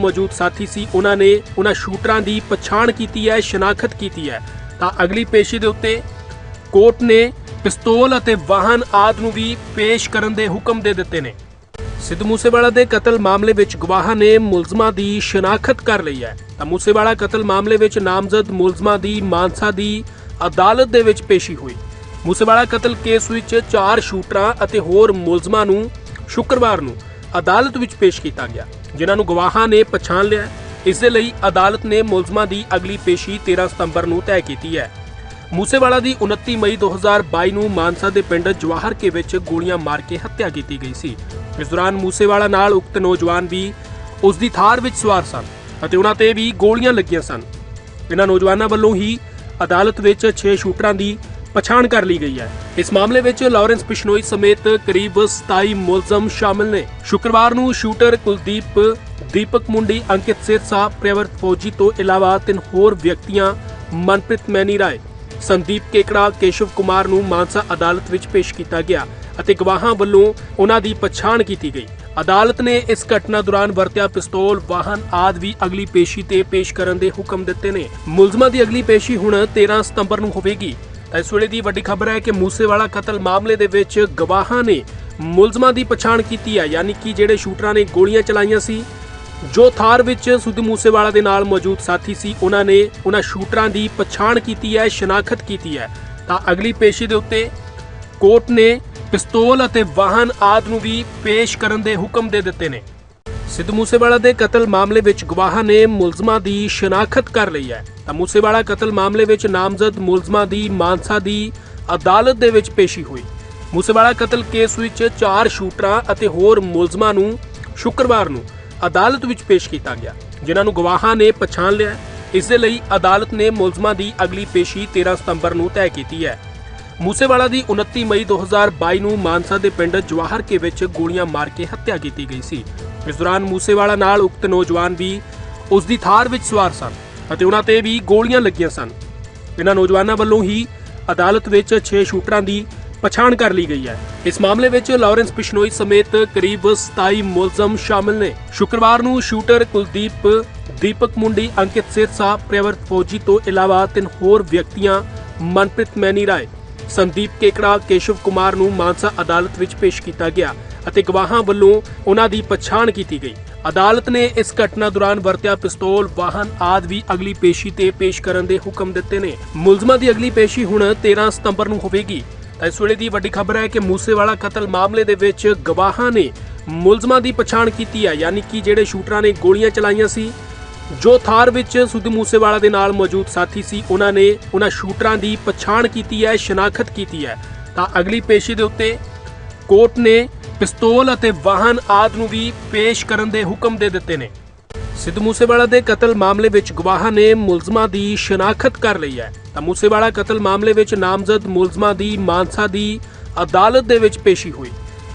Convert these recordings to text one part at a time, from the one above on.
ਮੌਜੂਦ ਸਾਥੀ ਸੀ, ਉਹਨਾਂ ਨੇ ਉਹਨਾਂ ਸ਼ੂਟਰਾਂ ਦੀ ਪਛਾਣ ਕੀਤੀ ਹੈ, ਸ਼ਨਾਖਤ ਕੀਤੀ ਹੈ। ਤਾਂ ਅਗਲੀ ਪੇਸ਼ੀ ਦੇ ਉੱਤੇ ਕੋਰਟ ਨੇ ਪਿਸਤੌਲ ਅਤੇ ਵਾਹਨ ਆਦਿ ਨੂੰ ਵੀ ਪੇਸ਼ ਕਰਨ ਦੇ ਹੁਕਮ ਦੇ ਦਿੱਤੇ ਨੇ। ਸਿੱਧੂ ਮੂਸੇਵਾਲਾ ਦੇ ਕਤਲ ਮਾਮਲੇ ਵਿੱਚ ਗਵਾਹਾਂ ਨੇ ਮੁਲਜ਼ਮਾਂ ਦੀ ਸ਼ਨਾਖਤ ਕਰ ਲਈ ਹੈ। ਤਾਂ ਮੂਸੇਵਾਲਾ ਕਤਲ ਮਾਮਲੇ ਵਿੱਚ ਨਾਮਜ਼ਦ ਮੁਲਜ਼ਮਾਂ ਦੀ ਮਾਨਸਾ ਦੀ ਅਦਾਲਤ ਦੇ ਵਿੱਚ ਪੇਸ਼ੀ ਹੋਈ। ਮੂਸੇਵਾਲਾ ਕਤਲ ਕੇਸ ਵਿੱਚ ਚਾਰ ਸ਼ੂਟਰਾਂ ਅਤੇ ਹੋਰ ਮੁਲਜ਼ਮਾਂ ਨੂੰ ਸ਼ੁੱਕਰਵਾਰ ਨੂੰ ਅਦਾਲਤ ਵਿੱਚ ਪੇਸ਼ ਕੀਤਾ ਗਿਆ। ਜਿਨ੍ਹਾਂ ਨੂੰ ਗਵਾਹਾਂ ਨੇ ਪਛਾਣ ਲਿਆ ਹੈ। ਇਸ ਦੇ ਲਈ ਅਦਾਲਤ ਨੇ ਮੁਲਜ਼ਮਾਂ ਦੀ ਅਗਲੀ ਪੇਸ਼ੀ 13 ਸਤੰਬਰ ਨੂੰ ਤੈਅ ਕੀਤੀ ਹੈ। ਮੂਸੇਵਾਲਾ ਦੀ 29 ਮਈ 2022 ਨੂੰ ਮਾਨਸਾ ਦੇ ਪਿੰਡ ਜਵਾਹਰ ਕੇ ਵਿੱਚ ਗੋਲੀਆਂ ਮਾਰ ਕੇ ਹੱਤਿਆ ਕੀਤੀ ਗਈ ਸੀ। ਇਸ ਦੌਰਾਨ ਮੂਸੇਵਾਲਾ ਨਾਲ ਉਕਤ ਨੌਜਵਾਨ ਵੀ ਉਸ ਦੀ ਥਾਰ ਵਿੱਚ ਸਵਾਰ ਸਨ ਅਤੇ ਉਹਨਾਂ ਤੇ ਵੀ ਗੋਲੀਆਂ ਲੱਗੀਆਂ ਸਨ। ਇਹਨਾਂ ਨੌਜਵਾਨਾਂ ਵੱਲੋਂ ਹੀ ਅਦਾਲਤ ਵਿੱਚ 6 ਸ਼ੂਟਰਾਂ ਦੀ ਪਛਾਣ ਕਰ ਲਈ ਗਈ ਹੈ। ਇਸ ਮਾਮਲੇ ਵਿੱਚ ਲਾਰੈਂਸ ਬਿਸ਼ਨੋਈ ਸਮੇਤ ਕਰੀਬ 27 ਮੁਲਜ਼ਮ ਸ਼ਾਮਲ ਨੇ। ਸ਼ੁੱਕਰਵਾਰ ਨੂੰ ਸ਼ੂਟਰ ਕੁਲਦੀਪ, ਦੀਪਕ ਮੁੰਡੀ, ਅੰਕਿਤ ਸਿਰਸਾ ਪ੍ਰੇਵਰਤ ਫੌਜੀ ਤੋਂ ਇਲਾਵਾ ਤਿੰਨ ਹੋਰ ਵਿਅਕਤੀਆਂ, ਮਨਪ੍ਰੀਤ ਮੈਨੀ ਰਾਏ, ਸੰਦੀਪ ਕੇਕੜਾ ਕੇਸ਼ਵ ਕੁਮਾਰ ਨੂੰ ਮਾਨਸਾ ਅਦਾਲਤ ਵਿੱਚ ਪੇਸ਼ ਕੀਤਾ ਗਿਆ ਅਤੇ ਗਵਾਹਾਂ ਵੱਲੋਂ ਉਹਨਾਂ ਦੀ ਪਛਾਣ ਕੀਤੀ ਗਈ। ਅਦਾਲਤ ਨੇ ਇਸ ਘਟਨਾ ਦੌਰਾਨ ਵਰਤਿਆ ਪਿਸਤੌਲ, ਵਾਹਨ ਆਦਿ ਵੀ ਅਗਲੀ ਪੇਸ਼ੀ ਤੇ ਪੇਸ਼ ਕਰਨ ਦੇ ਹੁਕਮ ਦਿੱਤੇ ਨੇ। ਮੁਲਜ਼ਮਾਂ ਦੀ ਅਗਲੀ ਪੇਸ਼ੀ ਹੁਣ 13 ਸਤੰਬਰ ਨੂੰ ਹੋਵੇਗੀ। ਇਸ ਵੇਲੇ ਦੀ ਵੱਡੀ ਖਬਰ ਹੈ ਕਿ ਮੂਸੇਵਾਲਾ ਕਤਲ ਮਾਮਲੇ ਦੇ ਵਿੱਚ ਗਵਾਹਾਂ ਨੇ ਮੁਲਜ਼ਮਾਂ ਦੀ ਪਛਾਣ ਕੀਤੀ ਹੈ, ਯਾਨੀ ਕਿ ਜਿਹੜੇ ਸ਼ੂਟਰਾਂ ਨੇ ਗੋਲੀਆਂ ਚਲਾਈਆਂ ਸੀ, ਜੋ ਥਾਰ ਵਿੱਚ ਸਿੱਧੂ ਮੂਸੇਵਾਲਾ ਦੇ ਨਾਲ ਮੌਜੂਦ ਸਾਥੀ ਸੀ, ਉਹਨਾਂ ਨੇ ਉਹਨਾਂ ਸ਼ੂਟਰਾਂ ਦੀ ਪਛਾਣ ਕੀਤੀ ਹੈ, ਸ਼ਨਾਖਤ ਕੀਤੀ ਹੈ। ਤਾਂ ਅਗਲੀ ਪੇਸ਼ੀ ਦੇ ਉੱਤੇ ਕੋਰਟ ਨੇ ਪਿਸਤੌਲ ਅਤੇ ਵਾਹਨ ਆਦਿ ਨੂੰ ਵੀ ਪੇਸ਼ ਕਰਨ ਦੇ ਹੁਕਮ ਦੇ ਦਿੱਤੇ ਨੇ। ਸਿੱਧੂ ਮੂਸੇਵਾਲਾ ਦੇ ਕਤਲ ਮਾਮਲੇ ਵਿੱਚ ਗਵਾਹਾਂ ਨੇ ਮੁਲਜ਼ਮਾਂ ਦੀ ਸ਼ਨਾਖਤ ਕਰ ਲਈ ਹੈ। ਤਾਂ ਮੂਸੇਵਾਲਾ ਕਤਲ ਮਾਮਲੇ ਵਿੱਚ ਨਾਮਜ਼ਦ ਮੁਲਜ਼ਮਾਂ ਦੀ ਮਾਨਸਾ ਦੀ ਅਦਾਲਤ ਦੇ ਵਿੱਚ ਪੇਸ਼ੀ ਹੋਈ। ਮੂਸੇਵਾਲਾ ਕਤਲ ਕੇਸ ਵਿੱਚ ਚਾਰ ਸ਼ੂਟਰਾਂ ਅਤੇ ਹੋਰ ਮੁਲਜ਼ਮਾਂ ਨੂੰ ਸ਼ੁੱਕਰਵਾਰ ਨੂੰ ਅਦਾਲਤ ਵਿੱਚ ਪੇਸ਼ ਕੀਤਾ ਗਿਆ, ਜਿਨ੍ਹਾਂ ਨੂੰ ਗਵਾਹਾਂ ਨੇ ਪਛਾਣ ਲਿਆ ਇਸ ਦੇ ਲਈ ਅਦਾਲਤ ਨੇ ਮੁਲਜ਼ਮਾਂ ਦੀ ਅਗਲੀ ਪੇਸ਼ੀ 13 ਸਤੰਬਰ ਨੂੰ ਤੈਅ ਕੀਤੀ ਹੈ। ਮੂਸੇਵਾਲਾ ਦੀ 29 ਮਈ 2022 ਨੂੰ ਮਾਨਸਾ ਦੇ ਪਿੰਡ ਜਵਾਹਰ ਕੇ ਵਿੱਚ ਗੋਲੀਆਂ ਮਾਰ ਕੇ ਹੱਤਿਆ ਕੀਤੀ ਗਈ ਸੀ। ਇਸ ਦੌਰਾਨ ਮੂਸੇਵਾਲਾ ਨਾਲ ਉਕਤ ਨੌਜਵਾਨ ਵੀ ਉਸ ਦੀ ਥਾਰ ਵਿੱਚ ਸਵਾਰ ਸਨ ਅਤੇ ਉਹਨਾਂ ਤੇ ਵੀ ਗੋਲੀਆਂ ਲੱਗੀਆਂ ਸਨ। ਇਹਨਾਂ ਨੌਜਵਾਨਾਂ ਵੱਲੋਂ ਹੀ ਅਦਾਲਤ ਵਿੱਚ 6 ਸ਼ੂਟਰਾਂ ਦੀ ਪਛਾਣ ਕਰ ਲਈ ਗਈ ਹੈ। ਇਸ ਮਾਮਲੇ ਵਿੱਚ ਲਾਰੈਂਸ ਬਿਸ਼ਨੋਈ ਸਮੇਤ ਕਰੀਬ 27 ਮੁਲਜ਼ਮ ਸ਼ਾਮਲ ਨੇ। ਸ਼ੁੱਕਰਵਾਰ ਨੂੰ ਸ਼ੂਟਰ ਕੁਲਦੀਪ, ਦੀਪਕ ਮੁੰਡੀ, ਅੰਕਿਤ ਸਿਰਸਾ ਪ੍ਰੇਵਰ ਫੌਜੀ ਤੋਂ ਇਲਾਵਾ ਤਿੰਨ ਹੋਰ ਵਿਅਕਤੀਆਂ, ਮਨਪ੍ਰੀਤ ਮੈਨੀ ਰਾਏ ਸੰਦੀਪ ਕੇਕੜਾ, ਕੇਸ਼ਵ ਕੁਮਾਰ ਨੂੰ ਮਾਨਸਾ ਅਦਾਲਤ ਵਿੱਚ ਪੇਸ਼ ਕੀਤਾ ਗਿਆ ਅਤੇ ਗਵਾਹਾਂ ਵੱਲੋਂ ਉਹਨਾਂ ਦੀ ਪਛਾਣ ਕੀਤੀ ਗਈ। ਅਦਾਲਤ ਨੇ ਇਸ ਘਟਨਾ ਦੌਰਾਨ ਵਰਤਿਆ ਪਿਸਤੌਲ, ਵਾਹਨ ਆਦਿ ਵੀ ਅਗਲੀ ਪੇਸ਼ੀ ਤੇ ਪੇਸ਼ ਕਰਨ ਦੇ ਹੁਕਮ ਦਿੱਤੇ ਨੇ। ਮੁਲਜ਼ਮਾਂ ਦੀ ਅਗਲੀ ਪੇਸ਼ੀ ਹੁਣ 13 ਸਤੰਬਰ ਨੂੰ ਹੋਵੇਗੀ। ਇਸ ਵੇਲੇ ਦੀ ਵੱਡੀ ਖਬਰ ਹੈ ਕਿ ਮੂਸੇਵਾਲਾ ਕਤਲ ਮਾਮਲੇ ਦੇ ਵਿੱਚ ਗਵਾਹਾਂ ਨੇ ਮੁਲਜ਼ਮਾਂ ਦੀ ਪਛਾਣ ਕੀਤੀ ਹੈ, ਯਾਨੀ ਕਿ ਜਿਹੜੇ ਸ਼ੂਟਰਾਂ ਨੇ ਗੋਲੀਆਂ ਚਲਾਈਆਂ ਸੀ ਜੋ ਥਾਰ ਵਿੱਚ ਸਿੱਧੂ ਮੂਸੇਵਾਲਾ ਦੇ ਨਾਲ ਮੌਜੂਦ ਸਾਥੀ ਸੀ, ਉਹਨਾਂ ਨੇ ਉਹਨਾਂ ਸ਼ੂਟਰਾਂ ਦੀ ਪਛਾਣ ਕੀਤੀ ਹੈ, ਸ਼ਨਾਖਤ ਕੀਤੀ ਹੈ। ਤਾਂ ਅਗਲੀ ਪੇਸ਼ੀ ਦੇ ਉੱਤੇ ਕੋਰਟ ਨੇ ਪਿਸਤੌਲ ਅਤੇ ਵਾਹਨ ਆਦਿ ਨੂੰ ਵੀ ਪੇਸ਼ ਕਰਨ ਦੇ ਹੁਕਮ ਦੇ ਦਿੱਤੇ ਨੇ। ਸਿੱਧੂ ਮੂਸੇਵਾਲਾ ਦੇ ਕਤਲ ਮਾਮਲੇ ਵਿੱਚ ਗਵਾਹਾਂ ਨੇ ਮੁਲਜ਼ਮਾਂ ਦੀ ਸ਼ਨਾਖਤ ਕਰ ਲਈ ਹੈ। ਤਾਂ ਮੂਸੇਵਾਲਾ ਕਤਲ ਮਾਮਲੇ ਵਿੱਚ ਨਾਮਜ਼ਦ ਮੁਲਜ਼ਮਾਂ ਦੀ ਮਾਨਸਾ ਦੀ ਅਦਾਲਤ ਦੇ ਵਿੱਚ ਪੇਸ਼ੀ ਹੋਈ।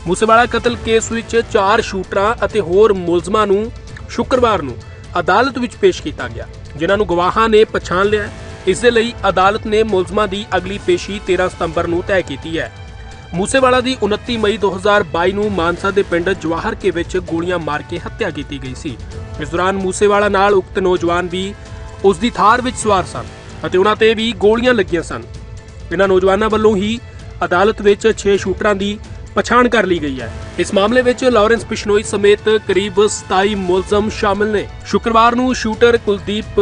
ਮੂਸੇਵਾਲਾ ਕਤਲ ਕੇਸ ਵਿੱਚ ਚਾਰ ਸ਼ੂਟਰਾਂ ਅਤੇ ਹੋਰ ਮੁਲਜ਼ਮਾਂ ਨੂੰ ਸ਼ੁੱਕਰਵਾਰ ਨੂੰ ਅਦਾਲਤ ਵਿੱਚ ਪੇਸ਼ ਕੀਤਾ ਗਿਆ, ਜਿਨ੍ਹਾਂ ਨੂੰ ਗਵਾਹਾਂ ਨੇ ਪਛਾਣ ਲਿਆ ਇਸ ਦੇ ਲਈ ਅਦਾਲਤ ਨੇ ਮੁਲਜ਼ਮਾਂ ਦੀ ਅਗਲੀ ਪੇਸ਼ੀ 13 ਸਤੰਬਰ ਨੂੰ ਤੈਅ ਕੀਤੀ ਹੈ। ਮੂਸੇਵਾਲਾ ਦੀ 29 ਮਈ 2022 ਨੂੰ ਮਾਨਸਾ ਦੇ ਪਿੰਡ ਜਵਾਹਰ ਕੇ ਵਿੱਚ ਗੋਲੀਆਂ ਮਾਰ ਕੇ ਹੱਤਿਆ ਕੀਤੀ ਗਈ ਸੀ। ਇਸ ਦੌਰਾਨ ਮੂਸੇਵਾਲਾ ਨਾਲ ਉਕਤ ਨੌਜਵਾਨ ਵੀ ਉਸ ਦੀ ਥਾਰ ਵਿੱਚ ਸਵਾਰ ਸਨ ਅਤੇ ਉਹਨਾਂ ਤੇ ਵੀ ਗੋਲੀਆਂ ਲੱਗੀਆਂ ਸਨ। ਇਹਨਾਂ ਨੌਜਵਾਨਾਂ ਵੱਲੋਂ ਹੀ ਅਦਾਲਤ ਵਿੱਚ 6 ਸ਼ੂਟਰਾਂ ਦੀ ਪਛਾਣ ਕਰ ਲਈ ਗਈ ਹੈ। ਇਸ ਮਾਮਲੇ ਵਿੱਚ ਲਾਰੈਂਸ ਬਿਸ਼ਨੋਈ ਸਮੇਤ ਕਰੀਬ 27 ਮੁਲਜ਼ਮ ਸ਼ਾਮਲ ਨੇ। ਸ਼ੁੱਕਰਵਾਰ ਨੂੰ ਸ਼ੂਟਰ ਕੁਲਦੀਪ,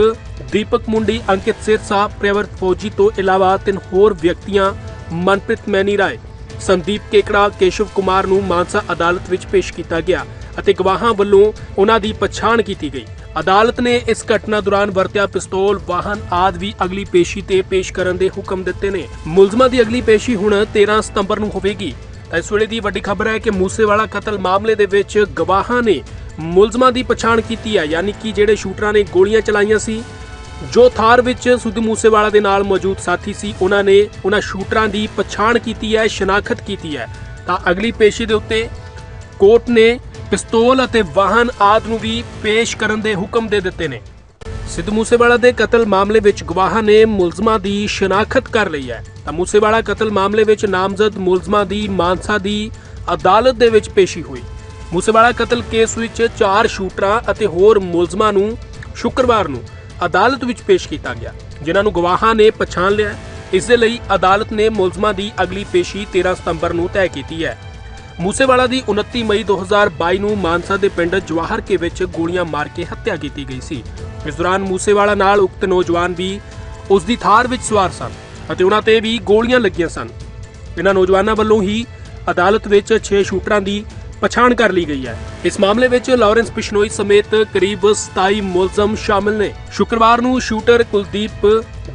ਦੀਪਕ ਮੁੰਡੀ, ਅੰਕਿਤ ਸਿਰਸਾ, ਪ੍ਰੇਵਰਤ ਫੌਜੀ ਤੋਂ ਇਲਾਵਾ ਤਿੰਨ ਹੋਰ ਵਿਅਕਤੀਆਂ, ਮਨਪ੍ਰੀਤ ਮੈਨੀ ਰਾਏ, ਸੰਦੀਪ ਕੇਕੜਾ ਕੇਸ਼ਵ ਕੁਮਾਰ ਨੂੰ ਮਾਨਸਾ ਅਦਾਲਤ ਵਿੱਚ ਪੇਸ਼ ਕੀਤਾ ਗਿਆ ਅਤੇ ਗਵਾਹਾਂ ਵੱਲੋਂ ਉਹਨਾਂ ਦੀ ਪਛਾਣ ਕੀਤੀ ਗਈ। ਅਦਾਲਤ ਨੇ ਇਸ ਘਟਨਾ ਦੌਰਾਨ ਵਰਤਿਆ ਪਿਸਤੌਲ, ਵਾਹਨ ਆਦਿ ਵੀ ਅਗਲੀ ਪੇਸ਼ੀ ਤੇ ਪੇਸ਼ ਕਰਨ ਦੇ ਹੁਕਮ ਦਿੱਤੇ ਨੇ। ਮੁਲਜ਼ਮਾਂ ਦੀ ਅਗਲੀ ਪੇਸ਼ੀ ਹੁਣ 13 ਸਤੰਬਰ ਨੂੰ ਹੋਵੇਗੀ। ਇਸ ਵੇਲੇ ਦੀ ਵੱਡੀ ਖਬਰ ਹੈ ਕਿ ਮੂਸੇਵਾਲਾ ਕਤਲ ਮਾਮਲੇ ਦੇ ਵਿੱਚ ਗਵਾਹਾਂ ਨੇ ਮੁਲਜ਼ਮਾਂ ਦੀ ਪਛਾਣ ਕੀਤੀ ਹੈ, ਯਾਨੀ ਕਿ ਜਿਹੜੇ ਸ਼ੂਟਰਾਂ ਨੇ ਗੋਲੀਆਂ ਚਲਾਈਆਂ ਸੀ, ਜੋ ਥਾਰ ਵਿੱਚ ਸਿੱਧੂ ਮੂਸੇਵਾਲਾ ਦੇ ਨਾਲ ਮੌਜੂਦ ਸਾਥੀ ਸੀ, ਉਹਨਾਂ ਨੇ ਉਹਨਾਂ ਸ਼ੂਟਰਾਂ ਦੀ ਪਛਾਣ ਕੀਤੀ ਹੈ, ਸ਼ਨਾਖਤ ਕੀਤੀ ਹੈ। ਤਾਂ ਅਗਲੀ ਪੇਸ਼ੀ ਦੇ ਉੱਤੇ ਕੋਰਟ ਨੇ ਪਿਸਤੌਲ ਅਤੇ ਵਾਹਨ ਆਦਿ ਨੂੰ ਵੀ ਪੇਸ਼ ਕਰਨ ਦੇ ਹੁਕਮ ਦੇ ਦਿੱਤੇ ਨੇ। ਸਿੱਧੂ ਮੂਸੇਵਾਲਾ ਦੇ ਕਤਲ ਮਾਮਲੇ ਵਿੱਚ ਗਵਾਹਾਂ ਨੇ ਮੁਲਜ਼ਮਾਂ ਦੀ ਸ਼ਨਾਖਤ ਕਰ ਲਈ ਹੈ। ਤਾਂ ਮੂਸੇਵਾਲਾ ਕਤਲ ਮਾਮਲੇ ਵਿੱਚ ਨਾਮਜ਼ਦ ਮੁਲਜ਼ਮਾਂ ਦੀ ਮਾਨਸਾ ਦੀ ਅਦਾਲਤ ਦੇ ਵਿੱਚ ਪੇਸ਼ੀ ਹੋਈ। ਮੂਸੇਵਾਲਾ ਕਤਲ ਕੇਸ ਵਿੱਚ ਚਾਰ ਸ਼ੂਟਰਾਂ ਅਤੇ ਹੋਰ ਮੁਲਜ਼ਮਾਂ ਨੂੰ ਸ਼ੁੱਕਰਵਾਰ ਨੂੰ ਅਦਾਲਤ ਵਿੱਚ ਪੇਸ਼ ਕੀਤਾ ਗਿਆ, ਜਿਨ੍ਹਾਂ ਨੂੰ ਗਵਾਹਾਂ ਨੇ ਪਛਾਣ ਲਿਆ ਹੈ। ਇਸ ਦੇ ਲਈ ਅਦਾਲਤ ਨੇ ਮੁਲਜ਼ਮਾਂ ਦੀ ਅਗਲੀ ਪੇਸ਼ੀ 13 ਸਤੰਬਰ ਨੂੰ ਤੈਅ ਕੀਤੀ ਹੈ। ਮੂਸੇਵਾਲਾ ਦੀ 29 ਮਈ 2022 ਨੂੰ ਮਾਨਸਾ ਦੇ ਪਿੰਡ ਜਵਾਹਰ ਕੇ ਵਿੱਚ ਗੋਲੀਆਂ ਮਾਰ ਕੇ ਹੱਤਿਆ ਕੀਤੀ ਗਈ ਸੀ। ਇਸ ਦੌਰਾਨ ਮੂਸੇਵਾਲਾ ਨਾਲ ਉਕਤ ਨੌਜਵਾਨ ਵੀ ਉਸ ਦੀ ਥਾਰ ਵਿੱਚ ਸਵਾਰ ਸਨ ਅਤੇ ਉਹਨਾਂ ਤੇ ਵੀ ਗੋਲੀਆਂ ਲੱਗੀਆਂ ਸਨ। ਇਹਨਾਂ ਨੌਜਵਾਨਾਂ ਵੱਲੋਂ ਹੀ ਅਦਾਲਤ ਵਿੱਚ 6 ਸ਼ੂਟਰਾਂ ਦੀ ਪਛਾਣ ਕਰ ਲਈ ਗਈ ਹੈ। ਇਸ ਮਾਮਲੇ ਵਿੱਚ ਲਾਰੈਂਸ ਬਿਸ਼ਨੋਈ ਸਮੇਤ ਕਰੀਬ 27 ਮੁਲਜ਼ਮ ਸ਼ਾਮਲ ਨੇ। ਸ਼ੁੱਕਰਵਾਰ ਨੂੰ ਸ਼ੂਟਰ ਕੁਲਦੀਪ,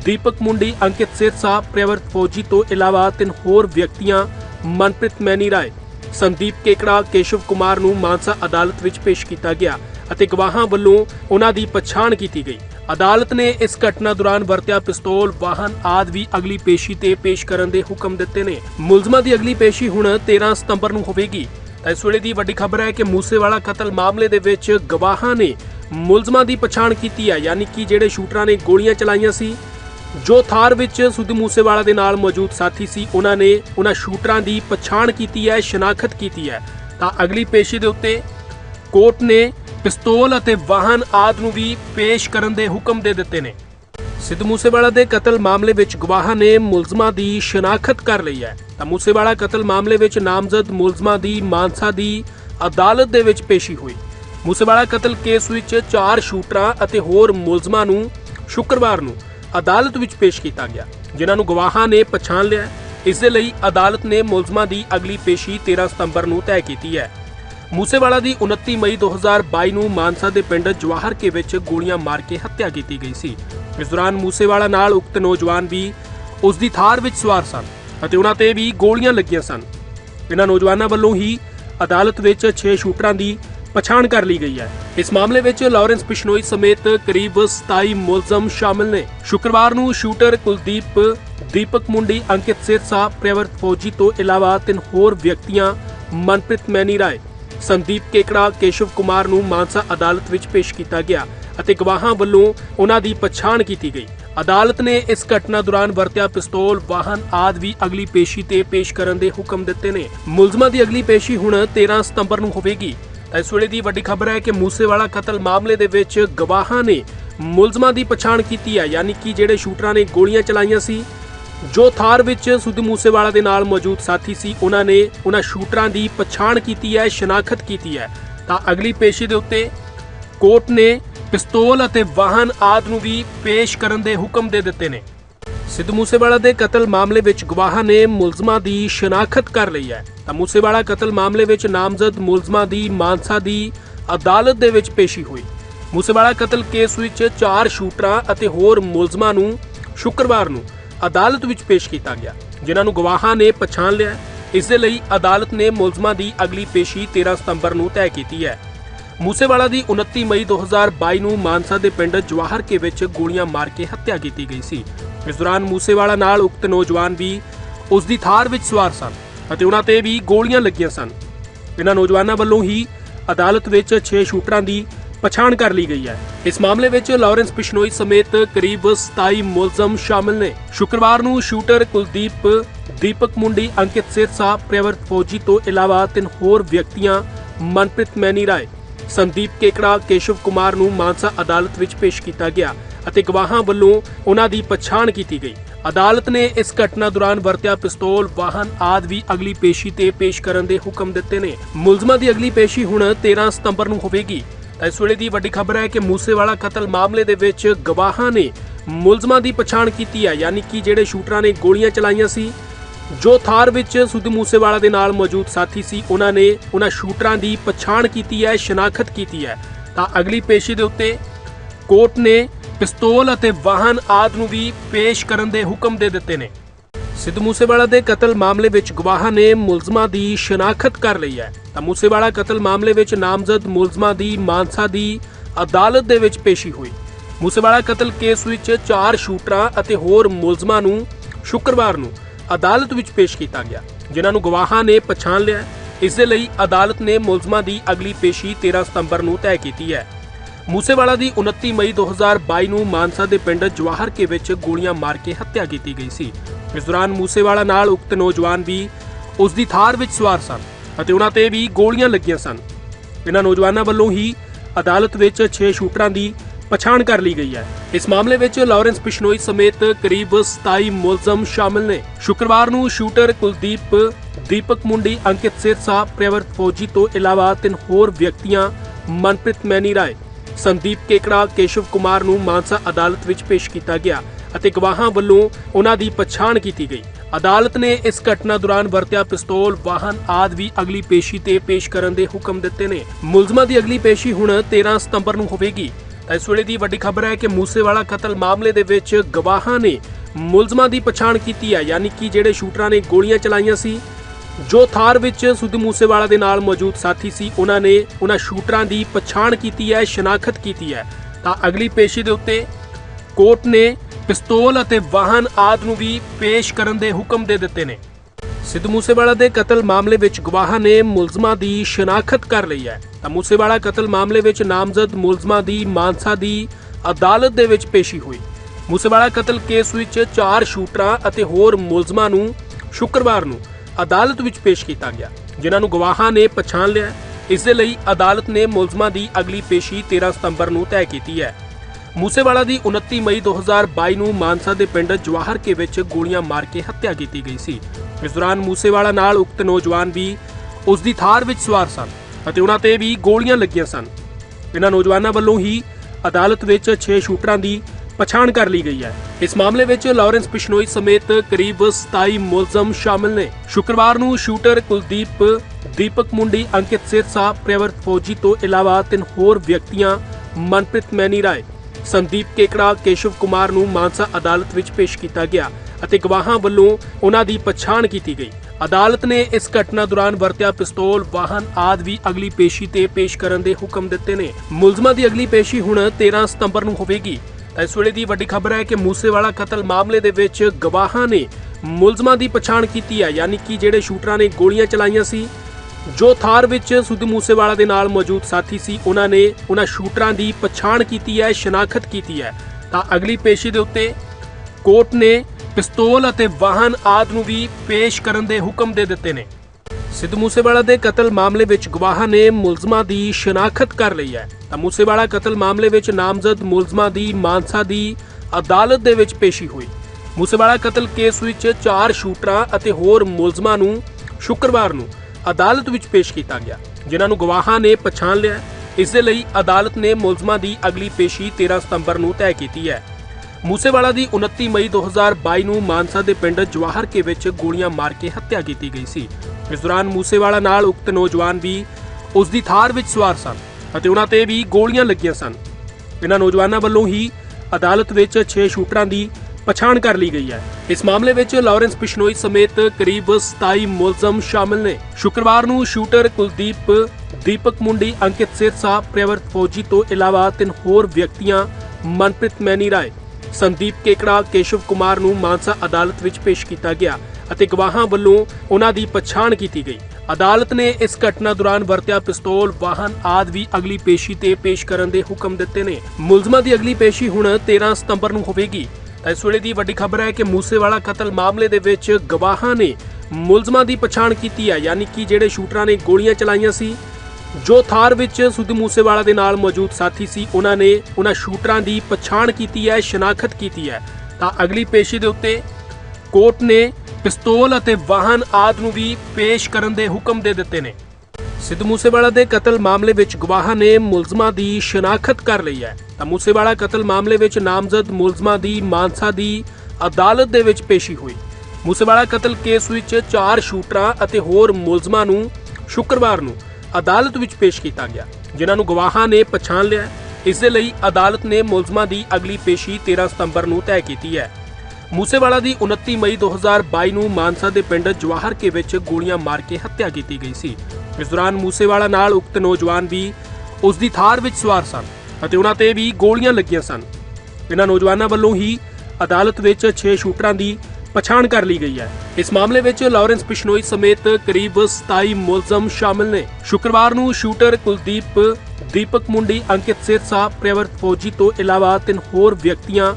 ਦੀਪਕ ਮੁੰਡੀ, ਅੰਕਿਤ ਸਿਰਸਾ ਪ੍ਰਵਰਤ ਫੌਜੀ ਤੋਂ ਇਲਾਵਾ ਤਿੰਨ ਹੋਰ ਵਿਅਕਤੀਆਂ, ਮਨਪ੍ਰੀਤ ਮੈਨੀ ਰਾਏ ਸੰਦੀਪ ਕੇਕੜਾ ਕੇਸ਼ਵ ਕੁਮਾਰ ਨੂੰ ਮਾਨਸਾ ਅਦਾਲਤ ਵਿੱਚ ਪੇਸ਼ ਕੀਤਾ ਗਿਆ ਅਤੇ ਗਵਾਹਾਂ ਵੱਲੋਂ ਉਹਨਾਂ ਦੀ ਪਛਾਣ ਕੀਤੀ ਗਈ। ਅਦਾਲਤ ਨੇ ਇਸ ਘਟਨਾ ਦੌਰਾਨ ਵਰਤਿਆ ਪਿਸਤੌਲ, ਵਾਹਨ ਆਦਿ ਵੀ ਅਗਲੀ ਪੇਸ਼ੀ ਤੇ ਪੇਸ਼ ਕਰਨ ਦੇ ਹੁਕਮ ਦਿੱਤੇ ਨੇ। ਮੁਲਜ਼ਮਾਂ ਦੀ ਅਗਲੀ ਪੇਸ਼ੀ ਹੁਣ 13 ਸਤੰਬਰ ਨੂੰ ਹੋਵੇਗੀ। ਇਸ ਵੇਲੇ ਦੀ ਵੱਡੀ ਖਬਰ ਹੈ ਕਿ ਮੂਸੇਵਾਲਾ ਕਤਲ ਮਾਮਲੇ ਦੇ ਵਿੱਚ ਗਵਾਹਾਂ ਨੇ ਮੁਲਜ਼ਮਾਂ ਦੀ ਪਛਾਣ ਕੀਤੀ ਹੈ, ਯਾਨੀ ਕਿ ਜਿਹੜੇ ਸ਼ੂਟਰਾਂ ਨੇ ਗੋਲੀਆਂ ਚਲਾਈਆਂ ਸੀ ਜੋ ਥਾਰ ਵਿੱਚ ਸੁੱਧੂ ਮੂਸੇਵਾਲਾ ਦੇ ਨਾਲ ਮੌਜੂਦ ਸਾਥੀ ਸੀ, ਉਹਨਾਂ ਨੇ ਉਹਨਾਂ ਸ਼ੂਟਰਾਂ ਦੀ ਪਛਾਣ ਕੀਤੀ ਹੈ, ਸ਼ਨਾਖਤ ਕੀਤੀ ਹੈ। ਤਾਂ ਅਗਲੀ ਪੇਸ਼ੀ ਦੇ ਉੱਤੇ ਕੋਰਟ ਨੇ ਪਿਸਤੌਲ ਅਤੇ ਵਾਹਨ ਆਦਿ ਨੂੰ ਵੀ ਪੇਸ਼ ਕਰਨ ਦੇ ਹੁਕਮ ਦੇ ਦਿੱਤੇ ਨੇ। ਸਿੱਧੂ ਮੂਸੇਵਾਲਾ ਦੇ ਕਤਲ ਮਾਮਲੇ ਵਿੱਚ ਗਵਾਹਾਂ ਨੇ ਮੁਲਜ਼ਮਾਂ ਦੀ ਸ਼ਨਾਖਤ ਕਰ ਲਈ ਹੈ। ਤਾਂ ਮੂਸੇਵਾਲਾ ਕਤਲ ਮਾਮਲੇ ਵਿੱਚ ਨਾਮਜ਼ਦ ਮੁਲਜ਼ਮਾਂ ਦੀ ਮਾਨਸਾ ਦੀ ਅਦਾਲਤ ਦੇ ਵਿੱਚ ਪੇਸ਼ੀ ਹੋਈ। ਮੂਸੇਵਾਲਾ ਕਤਲ ਕੇਸ ਵਿੱਚ ਚਾਰ ਸ਼ੂਟਰਾਂ ਅਤੇ ਹੋਰ ਮੁਲਜ਼ਮਾਂ ਨੂੰ ਸ਼ੁੱਕਰਵਾਰ ਨੂੰ ਅਦਾਲਤ ਵਿੱਚ ਪੇਸ਼ ਕੀਤਾ ਗਿਆ, ਜਿਨ੍ਹਾਂ ਨੂੰ ਗਵਾਹਾਂ ਨੇ ਪਛਾਣ ਲਿਆ ਹੈ। ਇਸ ਦੇ ਲਈ ਅਦਾਲਤ ਨੇ ਮੁਲਜ਼ਮਾਂ ਦੀ ਅਗਲੀ ਪੇਸ਼ੀ 13 ਸਤੰਬਰ ਨੂੰ ਤੈਅ ਕੀਤੀ ਹੈ। ਮੂਸੇਵਾਲਾ ਦੀ 29 ਮਈ 2022 ਨੂੰ ਮਾਨਸਾ ਦੇ ਪਿੰਡ ਜਵਾਹਰ ਕੇ ਵਿੱਚ ਗੋਲੀਆਂ ਮਾਰ ਕੇ ਹੱਤਿਆ ਕੀਤੀ ਗਈ ਸੀ। ਇਸ ਦੌਰਾਨ ਮੂਸੇਵਾਲਾ ਨਾਲ ਉਕਤ ਨੌਜਵਾਨ ਵੀ ਉਸ ਦੀ ਥਾਰ ਵਿੱਚ ਸਵਾਰ ਸਨ ਅਤੇ ਉਹਨਾਂ ਤੇ ਵੀ ਗੋਲੀਆਂ ਲੱਗੀਆਂ ਸਨ। ਇਹਨਾਂ ਨੌਜਵਾਨਾਂ ਵੱਲੋਂ ਹੀ ਅਦਾਲਤ ਵਿੱਚ 6 ਸ਼ੂਟਰਾਂ ਦੀ ਪਛਾਣ ਕਰ ਲਈ ਗਈ ਹੈ। ਇਸ ਮਾਮਲੇ ਵਿੱਚ ਲਾਰੈਂਸ ਬਿਸ਼ਨੋਈ ਸਮੇਤ ਕਰੀਬ 27 ਮੁਲਜ਼ਮ ਸ਼ਾਮਿਲ ਨੇ। ਸ਼ੁੱਕਰਵਾਰ ਨੂੰ ਸ਼ੂਟਰ ਕੁਲਦੀਪ, ਦੀਪਕ ਮੁੰਡੀ, ਅੰਕਿਤ ਸਿਰਸਾ ਪ੍ਰਵਰਤ ਫੌਜੀ ਤੋਂ ਇਲਾਵਾ ਤਿੰਨ ਹੋਰ ਵਿਅਕਤੀਆਂ, ਮਨਪ੍ਰੀਤ ਮੈਨੀ ਰਾਏ, ਸੰਦੀਪ ਕੇਕੜਾ, ਕੇਸ਼ਵ ਕੁਮਾਰ ਨੂੰ ਮਾਨਸਾ ਅਦਾਲਤ ਵਿੱਚ ਪੇਸ਼ ਕੀਤਾ ਗਿਆ ਅਤੇ ਗਵਾਹਾਂ ਵੱਲੋਂ ਉਹਨਾਂ ਦੀ ਪਛਾਣ ਕੀਤੀ ਗਈ। ਅਦਾਲਤ ਨੇ ਇਸ ਘਟਨਾ ਦੌਰਾਨ ਵਰਤਿਆ ਪਿਸਤੌਲ, ਵਾਹਨ ਆਦਿ ਵੀ ਅਗਲੀ ਪੇਸ਼ੀ ਤੇ ਪੇਸ਼ ਕਰਨ ਦੇ ਹੁਕਮ ਦਿੱਤੇ ਨੇ। ਮੁਲਜ਼ਮਾਂ ਦੀ ਅਗਲੀ ਪੇਸ਼ੀ ਹੁਣ 13 ਸਤੰਬਰ ਨੂੰ ਹੋਵੇਗੀ। ਇਸ ਵੇਲੇ ਦੀ ਵੱਡੀ ਖਬਰ ਹੈ ਕਿ ਮੂਸੇਵਾਲਾ ਕਤਲ ਮਾਮਲੇ ਦੇ ਵਿੱਚ ਗਵਾਹਾਂ ਨੇ ਮੁਲਜ਼ਮਾਂ ਦੀ ਪਛਾਣ ਕੀਤੀ ਹੈ, ਯਾਨੀ ਕਿ ਜਿਹੜੇ ਸ਼ੂਟਰਾਂ ਨੇ ਗੋਲੀਆਂ ਚਲਾਈਆਂ ਸੀ, ਜੋ ਥਾਰ ਵਿੱਚ ਸੁੱਧੂ ਮੂਸੇਵਾਲਾ ਦੇ ਨਾਲ ਮੌਜੂਦ ਸਾਥੀ ਸੀ, ਉਹਨਾਂ ਨੇ ਉਹਨਾਂ ਸ਼ੂਟਰਾਂ ਦੀ ਪਛਾਣ ਕੀਤੀ ਹੈ, ਸ਼ਨਾਖਤ ਕੀਤੀ ਹੈ। ਤਾਂ ਅਗਲੀ ਪੇਸ਼ੀ ਦੇ ਉੱਤੇ ਕੋਰਟ ਨੇ ਪਿਸਤੌਲ ਅਤੇ ਵਾਹਨ ਆਦਿ ਨੂੰ ਵੀ ਪੇਸ਼ ਕਰਨ ਦੇ ਹੁਕਮ ਦੇ ਦਿੱਤੇ ਨੇ। ਸਿੱਧੂ ਮੂਸੇਵਾਲਾ ਦੇ ਕਤਲ ਮਾਮਲੇ ਵਿੱਚ ਗਵਾਹਾਂ ਨੇ ਮੁਲਜ਼ਮਾਂ ਦੀ ਸ਼ਨਾਖਤ ਕਰ ਲਈ ਹੈ। ਤਾਂ ਮੂਸੇਵਾਲਾ ਕਤਲ ਮਾਮਲੇ ਵਿੱਚ ਨਾਮਜ਼ਦ ਮੁਲਜ਼ਮਾਂ ਦੀ ਮਾਨਸਾ ਦੀ ਅਦਾਲਤ ਦੇ ਵਿੱਚ ਪੇਸ਼ੀ ਹੋਈ। ਮੂਸੇਵਾਲਾ ਕਤਲ ਕੇਸ ਵਿੱਚ ਚਾਰ ਸ਼ੂਟਰਾਂ ਅਤੇ ਹੋਰ ਮੁਲਜ਼ਮਾਂ ਨੂੰ ਸ਼ੁੱਕਰਵਾਰ ਨੂੰ ਅਦਾਲਤ ਵਿੱਚ ਪੇਸ਼ ਕੀਤਾ ਗਿਆ, ਜਿਨ੍ਹਾਂ ਨੂੰ ਗਵਾਹਾਂ ਨੇ ਪਛਾਣ ਲਿਆ ਇਸ ਦੇ ਲਈ ਅਦਾਲਤ ਨੇ ਮੁਲਜ਼ਮਾਂ ਦੀ ਅਗਲੀ ਪੇਸ਼ੀ 13 ਸਤੰਬਰ ਨੂੰ ਤੈਅ ਕੀਤੀ ਹੈ। ਮੂਸੇਵਾਲਾ ਦੀ 29 ਮਈ 2022 ਨੂੰ ਮਾਨਸਾ ਦੇ ਪਿੰਡ ਜਵਾਹਰ ਕੇ ਵਿੱਚ ਗੋਲੀਆਂ ਮਾਰ ਕੇ ਹੱਤਿਆ ਕੀਤੀ ਗਈ ਸੀ। ਇਸ ਦੌਰਾਨ ਮੂਸੇਵਾਲਾ ਨਾਲ ਉਕਤ ਨੌਜਵਾਨ ਵੀ ਉਸ ਦੀ ਥਾਰ ਵਿੱਚ ਸਵਾਰ ਸਨ ਅਤੇ ਉਹਨਾਂ ਤੇ ਵੀ ਗੋਲੀਆਂ ਲੱਗੀਆਂ ਸਨ। ਇਹਨਾਂ ਨੌਜਵਾਨਾਂ ਵੱਲੋਂ ਹੀ ਅਦਾਲਤ ਵਿੱਚ 6 ਸ਼ੂਟਰਾਂ ਦੀ ਪਛਾਣ ਕਰ ਲਈ ਗਈ ਹੈ। ਇਸ ਮਾਮਲੇ ਵਿੱਚ ਲਾਰੈਂਸ ਪਿਸ਼ਨੋਈ ਸਮੇਤ ਕਰੀਬ 27 ਮੁਲਜ਼ਮ ਸ਼ਾਮਲ ਨੇ। ਸ਼ੁੱਕਰਵਾਰ ਨੂੰ ਸ਼ੂਟਰ ਕੁਲਦੀਪ, ਦੀਪਕ ਮੁੰਡੀ, ਅੰਕਿਤ ਸਿਰਸਾ ਪ੍ਰਵਰਤ ਫੌਜੀ ਤੋਂ ਇਲਾਵਾ ਤਿੰਨ ਹੋਰ ਵਿਅਕਤੀਆਂ, ਮਨਪ੍ਰੀਤ ਮੈਨੀ ਰਾਏ ਸੰਦੀਪ ਕੇਕੜਾ ਕੇਸ਼ਵ ਕੁਮਾਰ ਨੂੰ ਮਾਨਸਾ ਅਦਾਲਤ ਵਿੱਚ ਪੇਸ਼ ਕੀਤਾ ਗਿਆ ਅਤੇ ਗਵਾਹਾਂ ਵੱਲੋਂ ਉਹਨਾਂ ਦੀ ਪਛਾਣ ਕੀਤੀ ਗਈ। ਅਦਾਲਤ ਨੇ ਇਸ ਘਟਨਾ ਦੌਰਾਨ ਵਰਤਿਆ ਪਿਸਤੌਲ, ਵਾਹਨ ਆਦਿ ਵੀ ਅਗਲੀ ਪੇਸ਼ੀ ਤੇ ਪੇਸ਼ ਕਰਨ ਦੇ ਹੁਕਮ ਦਿੱਤੇ ਨੇ। ਮੁਲਜ਼ਮਾਂ ਦੀ ਅਗਲੀ ਪੇਸ਼ੀ ਹੁਣ 13 ਸਤੰਬਰ ਨੂੰ ਹੋਵੇਗੀ। ਇਸ ਵੇਲੇ ਦੀ ਵੱਡੀ ਖਬਰ ਹੈ ਕਿ ਮੂਸੇਵਾਲਾ ਕਤਲ ਮਾਮਲੇ ਦੇ ਵਿੱਚ ਗਵਾਹਾਂ ਨੇ ਮੁਲਜ਼ਮਾਂ ਦੀ ਪਛਾਣ ਕੀਤੀ ਹੈ, ਯਾਨੀ ਕਿ ਜਿਹੜੇ ਸ਼ੂਟਰਾਂ ਨੇ ਗੋਲੀਆਂ ਚਲਾਈਆਂ ਸੀ ਜੋ ਥਾਰ ਵਿੱਚ ਸੁੱਧੂ ਮੂਸੇਵਾਲਾ ਦੇ ਨਾਲ ਮੌਜੂਦ ਸਾਥੀ ਸੀ, ਉਹਨਾਂ ਨੇ ਉਹਨਾਂ ਸ਼ੂਟਰਾਂ ਦੀ ਪਛਾਣ ਕੀਤੀ ਹੈ, ਸ਼ਨਾਖਤ ਕੀਤੀ ਹੈ। ਤਾਂ ਅਗਲੀ ਪੇਸ਼ੀ ਦੇ ਉੱਤੇ ਕੋਰਟ ਨੇ ਪਿਸਤੌਲ ਅਤੇ ਵਾਹਨ ਆਦਿ ਨੂੰ ਵੀ ਪੇਸ਼ ਕਰਨ ਦੇ ਹੁਕਮ ਦੇ ਦਿੱਤੇ ਨੇ। ਸਿੱਧੂ ਮੂਸੇਵਾਲਾ ਦੇ ਕਤਲ ਮਾਮਲੇ ਵਿੱਚ ਗਵਾਹਾਂ ਨੇ ਮੁਲਜ਼ਮਾਂ ਦੀ ਸ਼ਨਾਖਤ ਕਰ ਲਈ ਹੈ। ਤਾਂ ਮੂਸੇਵਾਲਾ ਕਤਲ ਮਾਮਲੇ ਵਿੱਚ ਨਾਮਜ਼ਦ ਮੁਲਜ਼ਮਾਂ ਦੀ ਮਾਨਸਾ ਦੀ ਅਦਾਲਤ ਦੇ ਵਿੱਚ ਪੇਸ਼ੀ ਹੋਈ। ਮੂਸੇਵਾਲਾ ਕਤਲ ਕੇਸ ਵਿੱਚ ਚਾਰ ਸ਼ੂਟਰਾਂ ਅਤੇ ਹੋਰ ਮੁਲਜ਼ਮਾਂ ਨੂੰ ਸ਼ੁੱਕਰਵਾਰ ਨੂੰ ਅਦਾਲਤ ਵਿੱਚ ਪੇਸ਼ ਕੀਤਾ ਗਿਆ, ਜਿਨ੍ਹਾਂ ਨੂੰ ਗਵਾਹਾਂ ਨੇ ਪਛਾਣ ਲਿਆ ਹੈ। ਇਸ ਦੇ ਲਈ ਅਦਾਲਤ ਨੇ ਮੁਲਜ਼ਮਾਂ ਦੀ ਅਗਲੀ ਪੇਸ਼ੀ 13 ਸਤੰਬਰ ਨੂੰ ਤੈਅ ਕੀਤੀ ਹੈ। ਮੂਸੇਵਾਲਾ ਦੀ 29 ਮਈ 2022 ਨੂੰ ਮਾਨਸਾ ਦੇ ਪਿੰਡ ਜਵਾਹਰ ਕੇ ਵਿੱਚ ਗੋਲੀਆਂ ਮਾਰ ਕੇ ਹੱਤਿਆ ਕੀਤੀ ਗਈ ਸੀ। ਇਸ ਦੌਰਾਨ ਮੂਸੇਵਾਲਾ ਨਾਲ ਉਕਤ ਨੌਜਵਾਨ ਵੀ ਉਸ ਦੀ ਥਾਰ ਵਿੱਚ ਸਵਾਰ ਸਨ ਅਤੇ ਉਹਨਾਂ ਤੇ ਵੀ ਗੋਲੀਆਂ ਲੱਗੀਆਂ ਸਨ। ਇਹਨਾਂ ਨੌਜਵਾਨਾਂ ਵੱਲੋਂ ਹੀ ਅਦਾਲਤ ਵਿੱਚ 6 ਸ਼ੂਟਰਾਂ ਦੀ ਪਛਾਣ ਕਰ ਲਈ ਗਈ ਹੈ। ਇਸ ਮਾਮਲੇ ਵਿੱਚ ਲਾਰੈਂਸ ਬਿਸ਼ਨੋਈ ਸਮੇਤ ਕਰੀਬ 27 ਮੁਲਜ਼ਮ ਸ਼ਾਮਲ ਨੇ। ਸ਼ੁੱਕਰਵਾਰ ਨੂੰ ਸ਼ੂਟਰ ਕੁਲਦੀਪ, ਦੀਪਕ ਮੁੰਡੀ, ਅੰਕਿਤ ਸਿਰਸਾ ਪ੍ਰਵਰਤ ਫੌਜੀ ਤੋਂ ਇਲਾਵਾ ਤਿੰਨ ਹੋਰ ਵਿਅਕਤੀਆਂ, ਮਨਪ੍ਰੀਤ ਮੈਨੀ ਰਾਏ, ਸੰਦੀਪ ਕੇਕੜਾ, ਕੇਸ਼ਵ ਕੁਮਾਰ ਨੂੰ ਮਾਨਸਾ ਅਦਾਲਤ ਵਿੱਚ ਪੇਸ਼ ਕੀਤਾ ਗਿਆ ਅਤੇ ਗਵਾਹਾਂ ਵੱਲੋਂ ਉਹਨਾਂ ਦੀ ਪਛਾਣ ਕੀਤੀ ਗਈ। ਅਦਾਲਤ ਨੇ ਇਸ ਘਟਨਾ ਦੌਰਾਨ ਵਰਤਿਆ ਪਿਸਤੌਲ, ਵਾਹਨ ਆਦਿ ਵੀ ਅਗਲੀ ਪੇਸ਼ੀ ਤੇ ਪੇਸ਼ ਕਰਨ ਦੇ ਹੁਕਮ ਦਿੱਤੇ ਨੇ। ਮੁਲਜ਼ਮਾਂ ਦੀ ਅਗਲੀ ਪੇਸ਼ੀ ਹੁਣ 13 ਸਤੰਬਰ ਨੂੰ ਹੋਵੇਗੀ। ਤਾਂ ਇਸ ਵੇਲੇ ਦੀ ਵੱਡੀ ਖਬਰ ਹੈ ਕਿ ਮੂਸੇਵਾਲਾ ਕਤਲ ਮਾਮਲੇ ਦੇ ਵਿੱਚ ਗਵਾਹਾਂ ਨੇ ਮੁਲਜ਼ਮਾਂ ਦੀ ਪਛਾਣ ਕੀਤੀ ਹੈ, ਯਾਨੀ ਕਿ ਜਿਹੜੇ ਸ਼ੂਟਰਾਂ ਨੇ ਗੋਲੀਆਂ ਚਲਾਈਆਂ ਸੀ, ਜੋ ਥਾਰ ਵਿੱਚ ਸੁੱਧ ਮੂਸੇਵਾਲਾ ਦੇ ਨਾਲ ਮੌਜੂਦ ਸਾਥੀ ਸੀ, ਉਹਨਾਂ ਨੇ ਉਹਨਾਂ ਸ਼ੂਟਰਾਂ ਦੀ ਪਛਾਣ ਕੀਤੀ ਹੈ, ਸ਼ਨਾਖਤ ਕੀਤੀ ਹੈ। ਤਾਂ ਅਗਲੀ ਪੇਸ਼ੀ ਦੇ ਉੱਤੇ ਕੋਰਟ ਨੇ ਪਿਸਤੌਲ ਅਤੇ ਵਾਹਨ ਆਦਿ ਨੂੰ ਵੀ ਪੇਸ਼ ਕਰਨ ਦੇ ਹੁਕਮ ਦੇ ਦਿੱਤੇ ਨੇ। ਸਿੱਧੂ ਮੂਸੇਵਾਲਾ ਦੇ ਕਤਲ ਮਾਮਲੇ ਵਿੱਚ ਗਵਾਹਾਂ ਨੇ ਮੁਲਜ਼ਮਾਂ ਦੀ ਸ਼ਨਾਖਤ ਕਰ ਲਈ ਹੈ। ਤਾਂ ਮੂਸੇਵਾਲਾ ਕਤਲ ਮਾਮਲੇ ਵਿੱਚ ਨਾਮਜ਼ਦ ਮੁਲਜ਼ਮਾਂ ਦੀ ਮਾਨਸਾ ਦੀ ਅਦਾਲਤ ਦੇ ਵਿੱਚ ਪੇਸ਼ੀ ਹੋਈ। ਮੂਸੇਵਾਲਾ ਕਤਲ ਕੇਸ ਵਿੱਚ ਚਾਰ ਸ਼ੂਟਰਾਂ ਅਤੇ ਹੋਰ ਮੁਲਜ਼ਮਾਂ ਨੂੰ ਸ਼ੁੱਕਰਵਾਰ ਨੂੰ ਅਦਾਲਤ ਵਿੱਚ ਪੇਸ਼ ਕੀਤਾ ਗਿਆ, ਜਿਨ੍ਹਾਂ ਨੂੰ ਗਵਾਹਾਂ ਨੇ ਪਛਾਣ ਲਿਆ। ਇਸ ਦੇ ਲਈ ਅਦਾਲਤ ਨੇ ਮੁਲਜ਼ਮਾਂ ਦੀ ਅਗਲੀ ਪੇਸ਼ੀ 13 ਸਤੰਬਰ ਨੂੰ ਤੈਅ ਕੀਤੀ ਹੈ। ਮੂਸੇਵਾਲਾ ਦੀ 29 ਮਈ 2022 ਨੂੰ ਮਾਨਸਾ ਦੇ ਪਿੰਡ ਜਵਾਹਰ ਕੇ ਵਿੱਚ ਗੋਲੀਆਂ ਮਾਰ ਕੇ ਹੱਤਿਆ ਕੀਤੀ ਗਈ ਸੀ। ਇਸ ਦੌਰਾਨ ਮੂਸੇਵਾਲਾ ਨਾਲ ਉਕਤ ਨੌਜਵਾਨ ਵੀ ਉਸ ਦੀ ਥਾਰ ਵਿੱਚ ਸਵਾਰ ਸਨ ਅਤੇ ਉਹਨਾਂ ਤੇ ਵੀ ਗੋਲੀਆਂ ਲੱਗੀਆਂ ਸਨ। ਇਹਨਾਂ ਨੌਜਵਾਨਾਂ ਵੱਲੋਂ ਹੀ ਅਦਾਲਤ ਵਿੱਚ 6 ਸ਼ੂਟਰਾਂ ਦੀ ਪਛਾਣ ਕਰ ਲਈ ਗਈ ਹੈ। ਇਸ ਮਾਮਲੇ ਵਿੱਚ ਲਾਰੈਂਸ ਬਿਸ਼ਨੋਈ ਸਮੇਤ ਕਰੀਬ 27 ਮੁਲਜ਼ਮ ਸ਼ਾਮਲ ਨੇ। ਸ਼ੁੱਕਰਵਾਰ ਨੂੰ ਸ਼ੂਟਰ ਕੁਲਦੀਪ, ਦੀਪਕ ਮੁੰਡੀ, ਅੰਕਿਤ ਸਿਰਸਾ ਪ੍ਰਵਰਤ ਫੌਜੀ ਤੋਂ ਇਲਾਵਾ ਤਿੰਨ ਹੋਰ ਵਿਅਕਤੀਆਂ, ਮਨਪ੍ਰੀਤ ਮੈਨੀ ਰਾਏ ਸੰਦੀਪ ਕੇਕੜਾ ਕੇਸ਼ਵ ਕੁਮਾਰ ਨੂੰ ਮਾਨਸਾ ਅਦਾਲਤ ਵਿੱਚ ਪੇਸ਼ ਕੀਤਾ ਗਿਆ ਅਤੇ ਗਵਾਹਾਂ ਵੱਲੋਂ ਉਹਨਾਂ ਦੀ ਪਛਾਣ ਕੀਤੀ ਗਈ। ਅਦਾਲਤ ਨੇ ਇਸ ਘਟਨਾ ਦੌਰਾਨ ਵਰਤਿਆ ਪਿਸਤੌਲ, ਵਾਹਨ ਆਦਿ ਵੀ ਅਗਲੀ ਪੇਸ਼ੀ ਤੇ ਪੇਸ਼ ਕਰਨ ਦੇ ਹੁਕਮ ਦਿੱਤੇ ਨੇ। ਮੁਲਜ਼ਮਾਂ ਦੀ ਅਗਲੀ ਪੇਸ਼ੀ ਹੁਣ 13 ਸਤੰਬਰ ਨੂੰ ਹੋਵੇਗੀ। ਤਾਂ ਇਸ ਵੇਲੇ ਦੀ ਵੱਡੀ ਖਬਰ ਹੈ ਕਿ ਮੂਸੇਵਾਲਾ ਕਤਲ ਮਾਮਲੇ ਦੇ ਵਿੱਚ ਗਵਾਹਾਂ ਨੇ ਮੁਲਜ਼ਮਾਂ ਦੀ ਪਛਾਣ ਕੀਤੀ ਹੈ, ਯਾਨੀ ਕਿ ਜਿਹੜੇ ਸ਼ੂਟਰਾਂ ਨੇ ਗੋਲੀਆਂ ਚਲਾਈਆਂ ਸੀ ਜੋ ਥਾਰ ਵਿੱਚ ਸੁੱਧ ਮੂਸੇਵਾਲਾ ਦੇ ਨਾਲ ਮੌਜੂਦ ਸਾਥੀ ਸੀ, ਉਹਨਾਂ ਨੇ ਉਹਨਾਂ ਸ਼ੂਟਰਾਂ ਦੀ ਪਛਾਣ ਕੀਤੀ ਹੈ, ਸ਼ਨਾਖਤ ਕੀਤੀ ਹੈ। ਤਾਂ ਅਗਲੀ ਪੇਸ਼ੀ ਦੇ ਉੱਤੇ ਕੋਰਟ ਨੇ ਪਿਸਤੌਲ ਅਤੇ ਵਾਹਨ ਆਦਿ ਨੂੰ ਵੀ ਪੇਸ਼ ਕਰਨ ਦੇ ਹੁਕਮ ਦੇ ਦਿੱਤੇ ਨੇ। ਸਿੱਧੂ ਮੂਸੇਵਾਲਾ ਦੇ ਕਤਲ ਮਾਮਲੇ ਵਿੱਚ ਗਵਾਹਾਂ ਨੇ ਮੁਲਜ਼ਮਾਂ ਦੀ ਸ਼ਨਾਖਤ ਕਰ ਲਈ ਹੈ। ਤਾਂ ਮੂਸੇਵਾਲਾ ਕਤਲ ਮਾਮਲੇ ਵਿੱਚ ਨਾਮਜ਼ਦ ਮੁਲਜ਼ਮਾਂ ਦੀ ਮਾਨਸਾ ਦੀ ਅਦਾਲਤ ਦੇ ਵਿੱਚ ਪੇਸ਼ੀ ਹੋਈ। ਮੂਸੇਵਾਲਾ ਕਤਲ ਕੇਸ ਵਿੱਚ ਚਾਰ ਸ਼ੂਟਰਾਂ ਅਤੇ ਹੋਰ ਮੁਲਜ਼ਮਾਂ ਨੂੰ ਸ਼ੁੱਕਰਵਾਰ ਨੂੰ ਅਦਾਲਤ ਵਿੱਚ ਪੇਸ਼ ਕੀਤਾ ਗਿਆ, ਜਿਨ੍ਹਾਂ ਨੂੰ ਗਵਾਹਾਂ ਨੇ ਪਛਾਣ ਲਿਆ ਹੈ। ਇਸ ਦੇ ਲਈ ਅਦਾਲਤ ਨੇ ਮੁਲਜ਼ਮਾਂ ਦੀ ਅਗਲੀ ਪੇਸ਼ੀ 13 ਸਤੰਬਰ ਨੂੰ ਤੈਅ ਕੀਤੀ ਹੈ। ਮੂਸੇਵਾਲਾ ਦੀ 29 ਮਈ 2022 ਨੂੰ ਮਾਨਸਾ ਦੇ ਪਿੰਡ ਜਵਾਹਰ ਕੇ ਵਿੱਚ ਗੋਲੀਆਂ ਮਾਰ ਕੇ ਹੱਤਿਆ ਕੀਤੀ ਗਈ ਸੀ। ਇਸ ਦੌਰਾਨ ਮੂਸੇਵਾਲਾ ਨਾਲ ਉਕਤ ਨੌਜਵਾਨ ਵੀ ਉਸ ਦੀ ਥਾਰ ਵਿੱਚ ਸਵਾਰ ਸਨ ਅਤੇ ਉਹਨਾਂ ਤੇ ਵੀ ਗੋਲੀਆਂ ਲੱਗੀਆਂ ਸਨ। ਇਹਨਾਂ ਨੌਜਵਾਨਾਂ ਵੱਲੋਂ ਹੀ ਅਦਾਲਤ ਵਿੱਚ 6 ਸ਼ੂਟਰਾਂ ਦੀ ਪਛਾਣ ਕਰ ਲਈ ਗਈ ਹੈ। ਇਸ ਮਾਮਲੇ ਵਿੱਚ ਲਾਰੈਂਸ ਬਿਸ਼ਨੋਈ ਸਮੇਤ ਕਰੀਬ 27 ਮੁਲਜ਼ਮ ਸ਼ਾਮਲ ਨੇ। ਸ਼ੁੱਕਰਵਾਰ ਨੂੰ ਸ਼ੂਟਰ ਕੁਲਦੀਪ, ਦੀਪਕ ਮੁੰਡੀ, ਅੰਕਿਤ ਸਿਰਸਾ ਪ੍ਰਵਰਤ ਫੌਜੀ ਤੋਂ ਇਲਾਵਾ ਤਿੰਨ ਹੋਰ ਵਿਅਕਤੀਆਂ, ਮਨਪ੍ਰੀਤ ਮੈਨੀ ਰਾਏ, ਸੰਦੀਪ ਕੇਕੜਾ ਕੇਸ਼ਵ ਕੁਮਾਰ ਨੂੰ ਮਾਨਸਾ ਅਦਾਲਤ ਵਿੱਚ ਪੇਸ਼ ਕੀਤਾ ਗਿਆ ਅਤੇ ਗਵਾਹਾਂ ਵੱਲੋਂ ਉਹਨਾਂ ਦੀ ਪਛਾਣ ਕੀਤੀ ਗਈ। ਅਦਾਲਤ ਨੇ ਇਸ ਘਟਨਾ ਦੌਰਾਨ ਵਰਤਿਆ ਪਿਸਤੌਲ, ਵਾਹਨ ਆਦਿ ਵੀ ਅਗਲੀ ਪੇਸ਼ੀ ਤੇ ਪੇਸ਼ ਕਰਨ ਦੇ ਹੁਕਮ ਦਿੱਤੇ ਨੇ। ਮੁਲਜ਼ਮਾਂ ਦੀ ਅਗਲੀ ਪੇਸ਼ੀ ਹੁਣ 13 ਸਤੰਬਰ ਨੂੰ ਹੋਵੇਗੀ। ਇਸ ਵੇਲੇ ਦੀ ਵੱਡੀ ਖਬਰ ਹੈ ਕਿ ਮੂਸੇਵਾਲਾ ਕਤਲ ਮਾਮਲੇ ਦੇ ਵਿੱਚ ਗਵਾਹਾਂ ਨੇ ਮੁਲਜ਼ਮਾਂ ਦੀ ਪਛਾਣ ਕੀਤੀ ਹੈ, ਯਾਨੀ ਕਿ ਜਿਹੜੇ ਸ਼ੂਟਰਾਂ ਨੇ ਗੋਲੀਆਂ ਚਲਾਈਆਂ ਸੀ, ਜੋ ਥਾਰ ਵਿੱਚ ਸੁੱਧ ਮੂਸੇਵਾਲਾ ਦੇ ਨਾਲ ਮੌਜੂਦ ਸਾਥੀ ਸੀ, ਉਹਨਾਂ ਨੇ ਉਹਨਾਂ ਸ਼ੂਟਰਾਂ ਦੀ ਪਛਾਣ ਕੀਤੀ ਹੈ, ਸ਼ਨਾਖਤ ਕੀਤੀ ਹੈ। ਤਾਂ ਅਗਲੀ ਪੇਸ਼ੀ ਦੇ ਉੱਤੇ ਕੋਰਟ ਨੇ ਪਿਸਤੌਲ ਅਤੇ ਵਾਹਨ ਆਦਿ ਨੂੰ ਵੀ ਪੇਸ਼ ਕਰਨ ਦੇ ਹੁਕਮ ਦੇ ਦਿੱਤੇ ਨੇ। ਸਿੱਧੂ ਮੂਸੇਵਾਲਾ ਦੇ ਕਤਲ ਮਾਮਲੇ ਵਿੱਚ ਗਵਾਹਾਂ ਨੇ ਮੁਲਜ਼ਮਾਂ ਦੀ ਸ਼ਨਾਖਤ ਕਰ ਲਈ ਹੈ। ਤਾਂ ਮੂਸੇਵਾਲਾ ਕਤਲ ਮਾਮਲੇ ਵਿੱਚ ਨਾਮਜ਼ਦ ਮੁਲਜ਼ਮਾਂ ਦੀ ਮਾਨਸਾ ਦੀ ਅਦਾਲਤ ਦੇ ਵਿੱਚ ਪੇਸ਼ੀ ਹੋਈ। ਮੂਸੇਵਾਲਾ ਕਤਲ ਕੇਸ ਵਿੱਚ ਚਾਰ ਸ਼ੂਟਰਾਂ ਅਤੇ ਹੋਰ ਮੁਲਜ਼ਮਾਂ ਨੂੰ ਸ਼ੁੱਕਰਵਾਰ ਨੂੰ ਅਦਾਲਤ ਵਿੱਚ ਪੇਸ਼ ਕੀਤਾ ਗਿਆ, ਜਿਨ੍ਹਾਂ ਨੂੰ ਗਵਾਹਾਂ ਨੇ ਪਛਾਣ ਲਿਆ। ਇਸ ਦੇ ਲਈ ਅਦਾਲਤ ਨੇ ਮੁਲਜ਼ਮਾਂ ਦੀ ਅਗਲੀ ਪੇਸ਼ੀ 13 ਸਤੰਬਰ ਨੂੰ ਤੈਅ ਕੀਤੀ ਹੈ। ਮੂਸੇਵਾਲਾ ਦੀ 29 ਮਈ 2022 ਨੂੰ ਮਾਨਸਾ ਦੇ ਪਿੰਡ ਜਵਾਹਰ ਕੇ ਵਿੱਚ ਗੋਲੀਆਂ ਮਾਰ ਕੇ ਹੱਤਿਆ ਕੀਤੀ ਗਈ ਸੀ। ਇਸ ਦੌਰਾਨ ਮੂਸੇਵਾਲਾ ਨਾਲ ਉਕਤ ਨੌਜਵਾਨ ਵੀ ਉਸ ਦੀ ਥਾਰ ਵਿੱਚ ਸਵਾਰ ਸਨ ਅਤੇ ਉਹਨਾਂ ਤੇ ਵੀ ਗੋਲੀਆਂ ਲੱਗੀਆਂ ਸਨ। ਇਹਨਾਂ ਨੌਜਵਾਨਾਂ ਵੱਲੋਂ ਹੀ ਅਦਾਲਤ ਵਿੱਚ 6 ਸ਼ੂਟਰਾਂ ਦੀ ਪਛਾਣ ਕਰ ਲਈ ਗਈ ਹੈ। ਇਸ ਮਾਮਲੇ ਵਿੱਚ ਲਾਰੈਂਸ ਪਿਸ਼ਨੋਈ ਸਮੇਤ ਕਰੀਬ 27 ਮੁਲਜ਼ਮ ਸ਼ਾਮਲ ਨੇ। ਸ਼ੁੱਕਰਵਾਰ ਨੂੰ ਸ਼ੂਟਰ ਕੁਲਦੀਪ, ਦੀਪਕ ਮੁੰਡੀ, ਅੰਕਿਤ ਸਿਰਸਾ ਪ੍ਰਵਰਤ ਫੌਜੀ ਤੋਂ ਇਲਾਵਾ ਤਿੰਨ ਹੋਰ ਵਿਅਕਤੀਆਂ,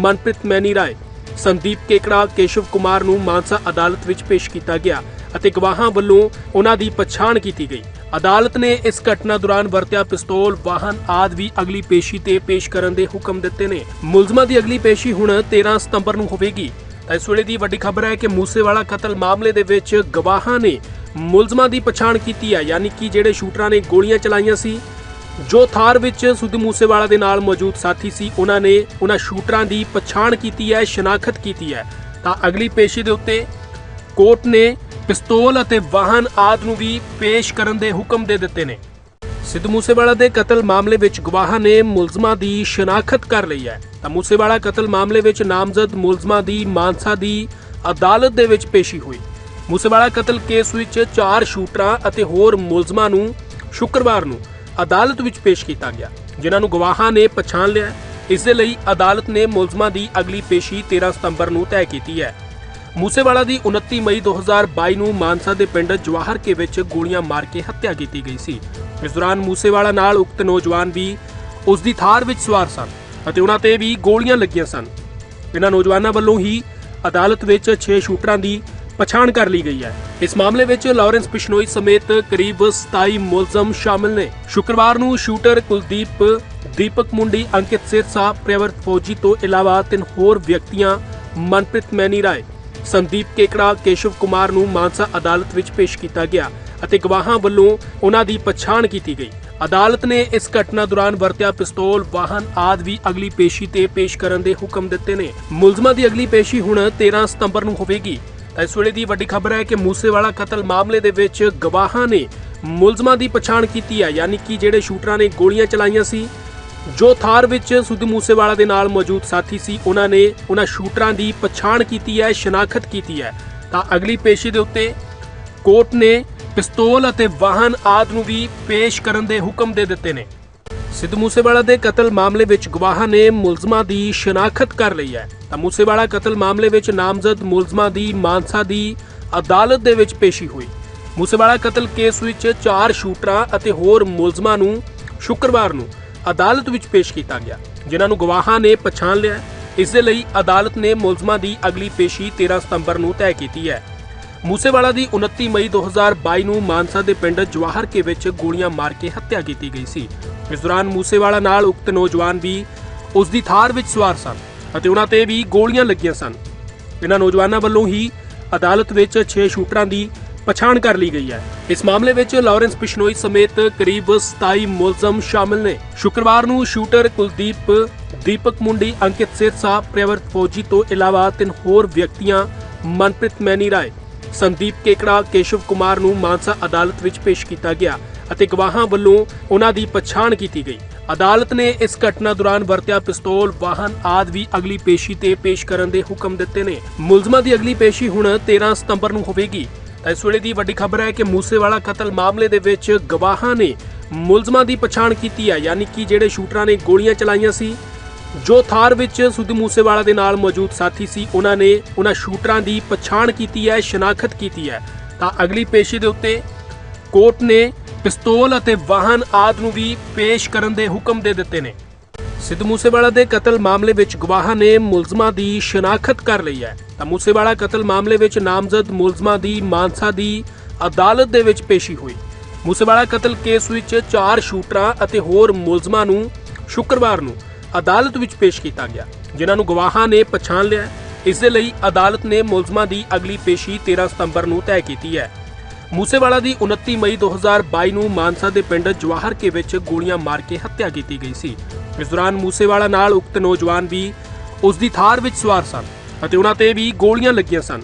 ਮਨਪ੍ਰੀਤ ਮੈਨੀ ਰਾਏ ਸੰਦੀਪ ਕੇਕੜਾ ਕੇਸ਼ਵ ਕੁਮਾਰ ਨੂੰ ਮਾਨਸਾ ਅਦਾਲਤ ਵਿੱਚ ਪੇਸ਼ ਕੀਤਾ ਗਿਆ ਅਤੇ ਗਵਾਹਾਂ ਵੱਲੋਂ ਉਹਨਾਂ ਦੀ ਪਛਾਣ ਕੀਤੀ ਗਈ। ਅਦਾਲਤ ਨੇ ਇਸ ਘਟਨਾ ਦੌਰਾਨ ਵਰਤਿਆ ਪਿਸਤੌਲ, ਵਾਹਨ ਆਦਿ ਵੀ ਅਗਲੀ ਪੇਸ਼ੀ ਤੇ ਪੇਸ਼ ਕਰਨ ਦੇ ਹੁਕਮ ਦਿੱਤੇ ਨੇ। ਮੁਲਜ਼ਮਾਂ ਦੀ ਅਗਲੀ ਪੇਸ਼ੀ ਹੁਣ 13 ਸਤੰਬਰ ਨੂੰ ਹੋਵੇਗੀ। ਤਾਂ ਇਸ ਵੇਲੇ ਦੀ ਵੱਡੀ ਖਬਰ ਹੈ ਕਿ ਮੂਸੇਵਾਲਾ ਕਤਲ ਮਾਮਲੇ ਦੇ ਵਿੱਚ ਗਵਾਹਾਂ ਨੇ ਮੁਲਜ਼ਮਾਂ ਦੀ ਪਛਾਣ ਕੀਤੀ ਹੈ, ਯਾਨੀ ਕਿ ਜਿਹੜੇ ਸ਼ੂਟਰਾਂ ਨੇ ਗੋਲੀਆਂ ਚਲਾਈਆਂ ਸੀ ਜੋ ਥਾਰ ਵਿੱਚ ਸੁਧ ਮੂਸੇਵਾਲਾ ਦੇ ਨਾਲ ਮੌਜੂਦ ਸਾਥੀ ਸੀ, ਉਹਨਾਂ ਨੇ ਉਹਨਾਂ ਸ਼ੂਟਰਾਂ ਦੀ ਪਛਾਣ ਕੀਤੀ ਹੈ, ਸ਼ਨਾਖਤ ਕੀਤੀ ਹੈ। ਤਾਂ ਅਗਲੀ ਪੇਸ਼ੀ ਦੇ ਉੱਤੇ ਕੋਰਟ ਨੇ ਪਿਸਤੌਲ ਅਤੇ ਵਾਹਨ ਆਦਿ ਨੂੰ ਵੀ ਪੇਸ਼ ਕਰਨ ਦੇ ਹੁਕਮ ਦੇ ਦਿੱਤੇ ਨੇ। ਸਿੱਧੂ ਮੂਸੇਵਾਲਾ ਦੇ ਕਤਲ ਮਾਮਲੇ ਵਿੱਚ ਗਵਾਹਾਂ ਨੇ ਮੁਲਜ਼ਮਾਂ ਦੀ ਸ਼ਨਾਖਤ ਕਰ ਲਈ ਹੈ। ਤਾਂ ਮੂਸੇਵਾਲਾ ਕਤਲ ਮਾਮਲੇ ਵਿੱਚ ਨਾਮਜ਼ਦ ਮੁਲਜ਼ਮਾਂ ਦੀ ਮਾਨਸਾ ਦੀ ਅਦਾਲਤ ਦੇ ਵਿੱਚ ਪੇਸ਼ੀ ਹੋਈ। ਮੂਸੇਵਾਲਾ ਕਤਲ ਕੇਸ ਵਿੱਚ ਚਾਰ ਸ਼ੂਟਰਾਂ ਅਤੇ ਹੋਰ ਮੁਲਜ਼ਮਾਂ ਨੂੰ ਸ਼ੁੱਕਰਵਾਰ ਨੂੰ ਅਦਾਲਤ ਵਿੱਚ ਪੇਸ਼ ਕੀਤਾ ਗਿਆ, ਜਿਨ੍ਹਾਂ ਨੂੰ ਗਵਾਹਾਂ ਨੇ ਪਛਾਣ ਲਿਆ ਹੈ। ਇਸ ਦੇ ਲਈ ਅਦਾਲਤ ਨੇ ਮੁਲਜ਼ਮਾਂ ਦੀ ਅਗਲੀ ਪੇਸ਼ੀ 13 ਸਤੰਬਰ ਨੂੰ ਤੈਅ ਕੀਤੀ ਹੈ। ਮੂਸੇਵਾਲਾ ਦੀ 29 ਮਈ 2022 ਨੂੰ ਮਾਨਸਾ ਦੇ ਪਿੰਡ ਜਵਾਹਰ ਕੇ ਵਿੱਚ ਗੋਲੀਆਂ ਮਾਰ ਕੇ ਹੱਤਿਆ ਕੀਤੀ ਗਈ ਸੀ। ਇਸ ਦੌਰਾਨ ਮੂਸੇਵਾਲਾ ਨਾਲ ਉਕਤ ਨੌਜਵਾਨ ਵੀ ਉਸ ਦੀ ਥਾਰ ਵਿੱਚ ਸਵਾਰ ਸਨ ਅਤੇ ਉਹਨਾਂ ਤੇ ਵੀ ਗੋਲੀਆਂ ਲੱਗੀਆਂ ਸਨ। ਇਹਨਾਂ ਨੌਜਵਾਨਾਂ ਵੱਲੋਂ ਹੀ ਅਦਾਲਤ ਵਿੱਚ 6 ਸ਼ੂਟਰਾਂ ਦੀ ਪਛਾਣ ਕਰ ਲਈ ਗਈ ਹੈ। ਇਸ ਮਾਮਲੇ ਵਿੱਚ ਲਾਰੈਂਸ ਬਿਸ਼ਨੋਈ ਸਮੇਤ ਕਰੀਬ 27 ਮੁਲਜ਼ਮ ਸ਼ਾਮਿਲ ਨੇ। ਸ਼ੁੱਕਰਵਾਰ ਨੂੰ ਸ਼ੂਟਰ ਕੁਲਦੀਪ, ਦੀਪਕ ਮੁੰਡੀ, ਅੰਕਿਤ ਸਿਰਸਾ ਪ੍ਰਵਰਤ ਫੌਜੀ ਤੋਂ ਇਲਾਵਾ ਤਿੰਨ ਹੋਰ ਵਿਅਕਤੀਆਂ, ਮਨਪ੍ਰੀਤ ਮੈਨੀ ਰਾਏ, ਸੰਦੀਪ ਕੇਕੜਾ, ਕੇਸ਼ਵ ਕੁਮਾਰ ਨੂੰ ਮਾਨਸਾ ਅਦਾਲਤ ਵਿੱਚ ਪੇਸ਼ ਕੀਤਾ ਗਿਆ ਅਤੇ ਗਵਾਹਾਂ ਵੱਲੋਂ ਉਹਨਾਂ ਦੀ ਪਛਾਣ ਕੀਤੀ ਗਈ। ਅਦਾਲਤ ਨੇ ਇਸ ਘਟਨਾ ਦੌਰਾਨ ਵਰਤਿਆ ਪਿਸਤੌਲ, ਵਾਹਨ ਆਦਿ ਵੀ ਅਗਲੀ ਪੇਸ਼ੀ ਤੇ ਪੇਸ਼ ਕਰਨ ਦੇ ਹੁਕਮ ਦਿੱਤੇ ਨੇ। ਮੁਲਜ਼ਮਾਂ ਦੀ ਅਗਲੀ ਪੇਸ਼ੀ ਹੁਣ 13 ਸਤੰਬਰ ਨੂੰ ਹੋਵੇਗੀ। ਇਸ ਵੇਲੇ ਦੀ ਵੱਡੀ ਖਬਰ ਹੈ ਕਿ ਮੂਸੇਵਾਲਾ ਕਤਲ ਮਾਮਲੇ ਦੇ ਵਿੱਚ ਗਵਾਹਾਂ ਨੇ ਮੁਲਜ਼ਮਾਂ ਦੀ ਪਛਾਣ ਕੀਤੀ ਹੈ, ਯਾਨੀ ਕਿ ਜਿਹੜੇ ਸ਼ੂਟਰਾਂ ਨੇ ਗੋਲੀਆਂ ਚਲਾਈਆਂ ਸੀ, ਜੋ ਥਾਰ ਵਿੱਚ ਸੁਧ ਮੂਸੇਵਾਲਾ ਦੇ ਨਾਲ ਮੌਜੂਦ ਸਾਥੀ ਸੀ, ਉਹਨਾਂ ਨੇ ਉਹਨਾਂ ਸ਼ੂਟਰਾਂ ਦੀ ਪਛਾਣ ਕੀਤੀ ਹੈ, ਸ਼ਨਾਖਤ ਕੀਤੀ ਹੈ। ਤਾਂ ਅਗਲੀ ਪੇਸ਼ੀ ਦੇ ਉੱਤੇ ਕੋਰਟ ਨੇ ਪਿਸਤੌਲ ਅਤੇ ਵਾਹਨ ਆਦਿ ਨੂੰ ਵੀ ਪੇਸ਼ ਕਰਨ ਦੇ ਹੁਕਮ ਦੇ ਦਿੱਤੇ ਨੇ। ਸਿੱਧੂ ਮੂਸੇਵਾਲਾ ਦੇ ਕਤਲ ਮਾਮਲੇ ਵਿੱਚ ਗਵਾਹਾਂ ਨੇ ਮੁਲਜ਼ਮਾਂ ਦੀ ਸ਼ਨਾਖਤ ਕਰ ਲਈ ਹੈ। ਤਾਂ ਮੂਸੇਵਾਲਾ ਕਤਲ ਮਾਮਲੇ ਵਿੱਚ ਨਾਮਜ਼ਦ ਮੁਲਜ਼ਮਾਂ ਦੀ ਮਾਨਸਾ ਦੀ ਅਦਾਲਤ ਦੇ ਵਿੱਚ ਪੇਸ਼ੀ ਹੋਈ। ਮੂਸੇਵਾਲਾ ਕਤਲ ਕੇਸ ਵਿੱਚ ਚਾਰ ਸ਼ੂਟਰਾਂ ਅਤੇ ਹੋਰ ਮੁਲਜ਼ਮਾਂ ਨੂੰ ਸ਼ੁੱਕਰਵਾਰ ਨੂੰ ਅਦਾਲਤ ਵਿੱਚ ਪੇਸ਼ ਕੀਤਾ ਗਿਆ, ਜਿਨ੍ਹਾਂ ਨੂੰ ਗਵਾਹਾਂ ਨੇ ਪਛਾਣ ਲਿਆ ਇਸ ਦੇ ਲਈ ਅਦਾਲਤ ਨੇ ਮੁਲਜ਼ਮਾਂ ਦੀ ਅਗਲੀ ਪੇਸ਼ੀ 13 ਸਤੰਬਰ ਨੂੰ ਤੈਅ ਕੀਤੀ ਹੈ। ਮੂਸੇਵਾਲਾ ਦੀ 29 ਮਈ 2022 ਨੂੰ ਮਾਨਸਾ ਦੇ ਪਿੰਡ ਜਵਾਹਰ ਕੇ ਵਿੱਚ ਗੋਲੀਆਂ ਮਾਰ ਕੇ ਹੱਤਿਆ ਕੀਤੀ ਗਈ ਸੀ। ਇਸ ਦੌਰਾਨ ਮੂਸੇਵਾਲਾ ਨਾਲ ਉਕਤ ਨੌਜਵਾਨ ਵੀ ਉਸ ਦੀ ਥਾਰ ਵਿੱਚ ਸਵਾਰ ਸਨ ਅਤੇ ਉਹਨਾਂ ਤੇ ਵੀ ਗੋਲੀਆਂ ਲੱਗੀਆਂ ਸਨ। ਇਹਨਾਂ ਨੌਜਵਾਨਾਂ ਵੱਲੋਂ ਹੀ ਅਦਾਲਤ ਵਿੱਚ 6 ਸ਼ੂਟਰਾਂ ਦੀ ਪਛਾਣ ਕਰ ਲਈ ਗਈ ਹੈ। ਇਸ ਮਾਮਲੇ ਵਿੱਚ ਲਾਰੈਂਸ ਬਿਸ਼ਨੋਈ ਸਮੇਤ ਕਰੀਬ 27 ਮੁਲਜ਼ਮ ਸ਼ਾਮਲ ਨੇ। ਸ਼ੁੱਕਰਵਾਰ ਨੂੰ ਸ਼ੂਟਰ ਕੁਲਦੀਪ, ਦੀਪਕ ਮੁੰਡੀ, ਅੰਕਿਤ ਸਿਰਸਾ ਪ੍ਰਵਰਤ ਫੌਜੀ ਤੋਂ ਇਲਾਵਾ ਤਿੰਨ ਹੋਰ ਵਿਅਕਤੀਆਂ, ਮਨਪ੍ਰੀਤ ਮੈਨੀ ਰਾਏ ਸੰਦੀਪ ਕੇਕੜਾ, ਕੇਸ਼ਵ ਕੁਮਾਰ ਨੂੰ ਮਾਨਸਾ ਅਦਾਲਤ ਵਿੱਚ ਪੇਸ਼ ਕੀਤਾ ਗਿਆ ਅਤੇ ਗਵਾਹਾਂ ਵੱਲੋਂ ਉਹਨਾਂ ਦੀ ਪਛਾਣ ਕੀਤੀ ਗਈ। ਅਦਾਲਤ ਨੇ ਇਸ ਘਟਨਾ ਦੌਰਾਨ ਵਰਤਿਆ ਪਿਸਤੌਲ, ਵਾਹਨ ਆਦਿ ਵੀ ਅਗਲੀ ਪੇਸ਼ੀ ਤੇ ਪੇਸ਼ ਕਰਨ ਦੇ ਹੁਕਮ ਦਿੱਤੇ ਨੇ। ਮੁਲਜ਼ਮਾਂ ਦੀ ਅਗਲੀ ਪੇਸ਼ੀ ਹੁਣ 13 ਸਤੰਬਰ ਨੂੰ ਹੋਵੇਗੀ। ਇਸ ਵੇਲੇ ਦੀ ਵੱਡੀ ਖਬਰ ਹੈ ਕਿ ਮੂਸੇਵਾਲਾ ਕਤਲ ਮਾਮਲੇ ਦੇ ਵਿੱਚ ਗਵਾਹਾਂ ਨੇ ਮੁਲਜ਼ਮਾਂ ਦੀ ਪਛਾਣ ਕੀਤੀ ਹੈ, ਯਾਨੀ ਕਿ ਜਿਹੜੇ ਸ਼ੂਟਰਾਂ ਨੇ ਗੋਲੀਆਂ ਚਲਾਈਆਂ ਸੀ ਜੋ ਥਾਰ ਵਿੱਚ ਸੁਧ ਮੂਸੇਵਾਲਾ ਦੇ ਨਾਲ ਮੌਜੂਦ ਸਾਥੀ ਸੀ, ਉਹਨਾਂ ਨੇ ਉਹਨਾਂ ਸ਼ੂਟਰਾਂ ਦੀ ਪਛਾਣ ਕੀਤੀ ਹੈ, ਸ਼ਨਾਖਤ ਕੀਤੀ ਹੈ। ਤਾਂ ਅਗਲੀ ਪੇਸ਼ੀ ਦੇ ਉੱਤੇ ਕੋਰਟ ਨੇ ਪਿਸਤੌਲ ਅਤੇ ਵਾਹਨ ਆਦਿ ਨੂੰ ਵੀ ਪੇਸ਼ ਕਰਨ ਦੇ ਹੁਕਮ ਦੇ ਦਿੱਤੇ ਨੇ। ਸਿੱਧੂ ਮੂਸੇਵਾਲਾ ਦੇ ਕਤਲ ਮਾਮਲੇ ਵਿੱਚ ਗਵਾਹਾਂ ਨੇ ਮੁਲਜ਼ਮਾਂ ਦੀ ਸ਼ਨਾਖਤ ਕਰ ਲਈ ਹੈ। ਤਾਂ ਮੂਸੇਵਾਲਾ ਕਤਲ ਮਾਮਲੇ ਵਿੱਚ ਨਾਮਜ਼ਦ ਮੁਲਜ਼ਮਾਂ ਦੀ ਮਾਨਸਾ ਦੀ ਅਦਾਲਤ ਦੇ ਵਿੱਚ ਪੇਸ਼ੀ ਹੋਈ। ਮੂਸੇਵਾਲਾ ਕਤਲ ਕੇਸ ਵਿੱਚ ਚਾਰ ਸ਼ੂਟਰਾਂ ਅਤੇ ਹੋਰ ਮੁਲਜ਼ਮਾਂ ਨੂੰ ਸ਼ੁੱਕਰਵਾਰ ਨੂੰ ਅਦਾਲਤ ਵਿੱਚ ਪੇਸ਼ ਕੀਤਾ ਗਿਆ, ਜਿਨ੍ਹਾਂ ਨੂੰ ਗਵਾਹਾਂ ਨੇ ਪਛਾਣ ਲਿਆ ਹੈ। ਇਸ ਦੇ ਲਈ ਅਦਾਲਤ ਨੇ ਮੁਲਜ਼ਮਾਂ ਦੀ ਅਗਲੀ ਪੇਸ਼ੀ 13 ਸਤੰਬਰ ਨੂੰ ਤੈਅ ਕੀਤੀ ਹੈ। ਮੂਸੇਵਾਲਾ ਦੀ 29 ਮਈ 2022 ਨੂੰ ਮਾਨਸਾ ਦੇ ਪਿੰਡ ਜਵਾਹਰ ਕੇ ਵਿੱਚ ਗੋਲੀਆਂ ਮਾਰ ਕੇ ਹੱਤਿਆ ਕੀਤੀ ਗਈ ਸੀ। ਇਸ ਦੌਰਾਨ ਮੂਸੇਵਾਲਾ ਨਾਲ ਉਕਤ ਨੌਜਵਾਨ ਵੀ ਉਸ ਦੀ ਥਾਰ ਵਿੱਚ ਸਵਾਰ ਸਨ ਅਤੇ ਉਹਨਾਂ ਤੇ ਵੀ ਗੋਲੀਆਂ ਲੱਗੀਆਂ ਸਨ।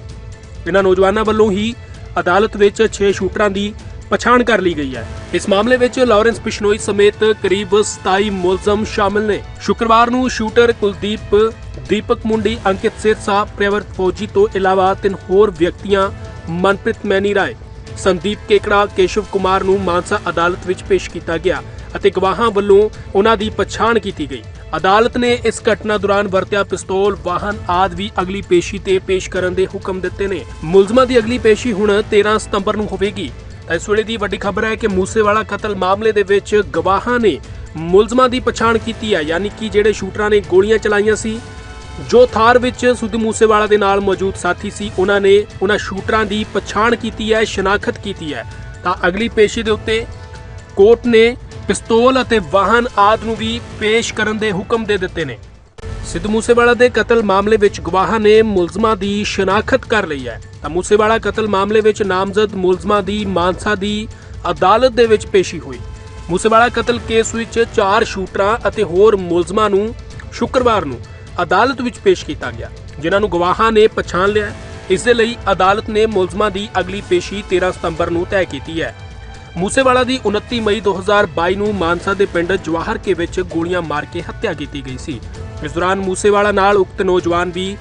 ਇਹਨਾਂ ਨੌਜਵਾਨਾਂ ਵੱਲੋਂ ਹੀ ਅਦਾਲਤ ਵਿੱਚ 6 ਸ਼ੂਟਰਾਂ ਦੀ ਪਛਾਣ ਕਰ ਲਈ ਗਈ ਹੈ। ਇਸ ਮਾਮਲੇ ਵਿੱਚ ਲਾਰੈਂਸ ਬਿਸ਼ਨੋਈ ਸਮੇਤ ਕਰੀਬ 27 ਮੁਲਜ਼ਮ ਸ਼ਾਮਿਲ ਨੇ। ਸ਼ੁੱਕਰਵਾਰ ਨੂੰ ਸ਼ੂਟਰ ਕੁਲਦੀਪ, ਦੀਪਕ ਮੁੰਡੀ, ਅੰਕਿਤ ਸਿਰਸਾ ਪ੍ਰਵਰਤ ਫੌਜੀ ਤੋਂ ਇਲਾਵਾ ਤਿੰਨ ਹੋਰ ਵਿਅਕਤੀਆਂ, ਮਨਪ੍ਰੀਤ ਮੈਨੀ ਰਾਏ, ਸੰਦੀਪ ਕੇਕੜਾ ਕੇਸ਼ਵ ਕੁਮਾਰ ਨੂੰ ਮਾਨਸਾ ਅਦਾਲਤ ਵਿੱਚ ਪੇਸ਼ ਕੀਤਾ ਗਿਆ ਅਤੇ ਗਵਾਹਾਂ ਵੱਲੋਂ ਉਹਨਾਂ ਦੀ ਪਛਾਣ ਕੀਤੀ ਗਈ। ਅਦਾਲਤ ਨੇ ਇਸ ਘਟਨਾ ਦੌਰਾਨ ਵਰਤਿਆ ਪਿਸਤੌਲ, ਵਾਹਨ ਆਦਿ ਵੀ ਅਗਲੀ ਪੇਸ਼ੀ ਤੇ ਪੇਸ਼ ਕਰਨ ਦੇ ਹੁਕਮ ਦਿੱਤੇ ਨੇ। ਮੁਲਜ਼ਮਾਂ ਦੀ ਅਗਲੀ ਪੇਸ਼ੀ ਹੁਣ 13 ਸਤੰਬਰ ਨੂੰ ਹੋਵੇਗੀ। ਇਸ ਵੇਲੇ ਦੀ ਵੱਡੀ ਖਬਰ ਹੈ ਕਿ ਮੂਸੇਵਾਲਾ ਕਤਲ ਮਾਮਲੇ ਦੇ ਵਿੱਚ ਗਵਾਹਾਂ ਨੇ ਮੁਲਜ਼ਮਾਂ ਦੀ ਪਛਾਣ ਕੀਤੀ ਹੈ, ਯਾਨੀ ਕਿ ਜਿਹੜੇ ਸ਼ੂਟਰਾਂ ਨੇ ਗੋਲੀਆਂ ਚਲਾਈਆਂ ਸੀ, ਜੋ ਥਾਰ ਵਿੱਚ ਸੁਧ ਮੂਸੇਵਾਲਾ ਦੇ ਨਾਲ ਮੌਜੂਦ ਸਾਥੀ ਸੀ, ਉਹਨਾਂ ਨੇ ਉਹਨਾਂ ਸ਼ੂਟਰਾਂ ਦੀ ਪਛਾਣ ਕੀਤੀ ਹੈ, ਸ਼ਨਾਖਤ ਕੀਤੀ ਹੈ। ਤਾਂ ਅਗਲੀ ਪੇਸ਼ੀ ਦੇ ਉੱਤੇ ਕੋਰਟ ਨੇ ਪਿਸਤੌਲ ਅਤੇ ਵਾਹਨ ਆਦ ਨੂੰ ਵੀ ਪੇਸ਼ ਕਰਨ ਦੇ ਹੁਕਮ ਦੇ ਦਿੱਤੇ ਨੇ। ਸਿੱਧੂ ਮੂਸੇਵਾਲਾ ਦੇ ਕਤਲ ਮਾਮਲੇ ਵਿੱਚ ਗਵਾਹਾਂ ਨੇ ਮੁਲਜ਼ਮਾਂ ਦੀ ਸ਼ਨਾਖਤ ਕਰ ਲਈ ਹੈ। ਤਾਂ ਮੂਸੇਵਾਲਾ ਕਤਲ ਮਾਮਲੇ ਵਿੱਚ ਨਾਮਜ਼ਦ ਮੁਲਜ਼ਮਾਂ ਦੀ ਮਾਨਸਾ ਦੀ ਅਦਾਲਤ ਦੇ ਵਿੱਚ ਪੇਸ਼ੀ ਹੋਈ। ਮੂਸੇਵਾਲਾ ਕਤਲ ਕੇਸ ਵਿੱਚ ਚਾਰ ਸ਼ੂਟਰਾਂ ਅਤੇ ਹੋਰ ਮੁਲਜ਼ਮਾਂ ਨੂੰ ਸ਼ੁੱਕਰਵਾਰ ਨੂੰ ਅਦਾਲਤ ਵਿੱਚ ਪੇਸ਼ ਕੀਤਾ ਗਿਆ, ਜਿਨ੍ਹਾਂ ਨੂੰ ਗਵਾਹਾਂ ਨੇ ਪਛਾਣ ਲਿਆ ਹੈ। ਇਸ ਦੇ ਲਈ ਅਦਾਲਤ ਨੇ ਮੁਲਜ਼ਮਾਂ ਦੀ ਅਗਲੀ ਪੇਸ਼ੀ 13 ਸਤੰਬਰ ਨੂੰ ਤੈਅ ਕੀਤੀ ਹੈ। ਮੂਸੇਵਾਲਾ ਦੀ 29 ਮਈ 2022 ਨੂੰ ਮਾਨਸਾ ਦੇ ਪਿੰਡ ਜਵਾਹਰ ਕੇ ਵਿੱਚ ਗੋਲੀਆਂ ਮਾਰ ਕੇ ਹੱਤਿਆ ਕੀਤੀ ਗਈ ਸੀ। ਇਸ ਦੌਰਾਨ ਮੂਸੇਵਾਲਾ ਨਾਲ ਉਕਤ ਨੌਜਵਾਨ ਵੀ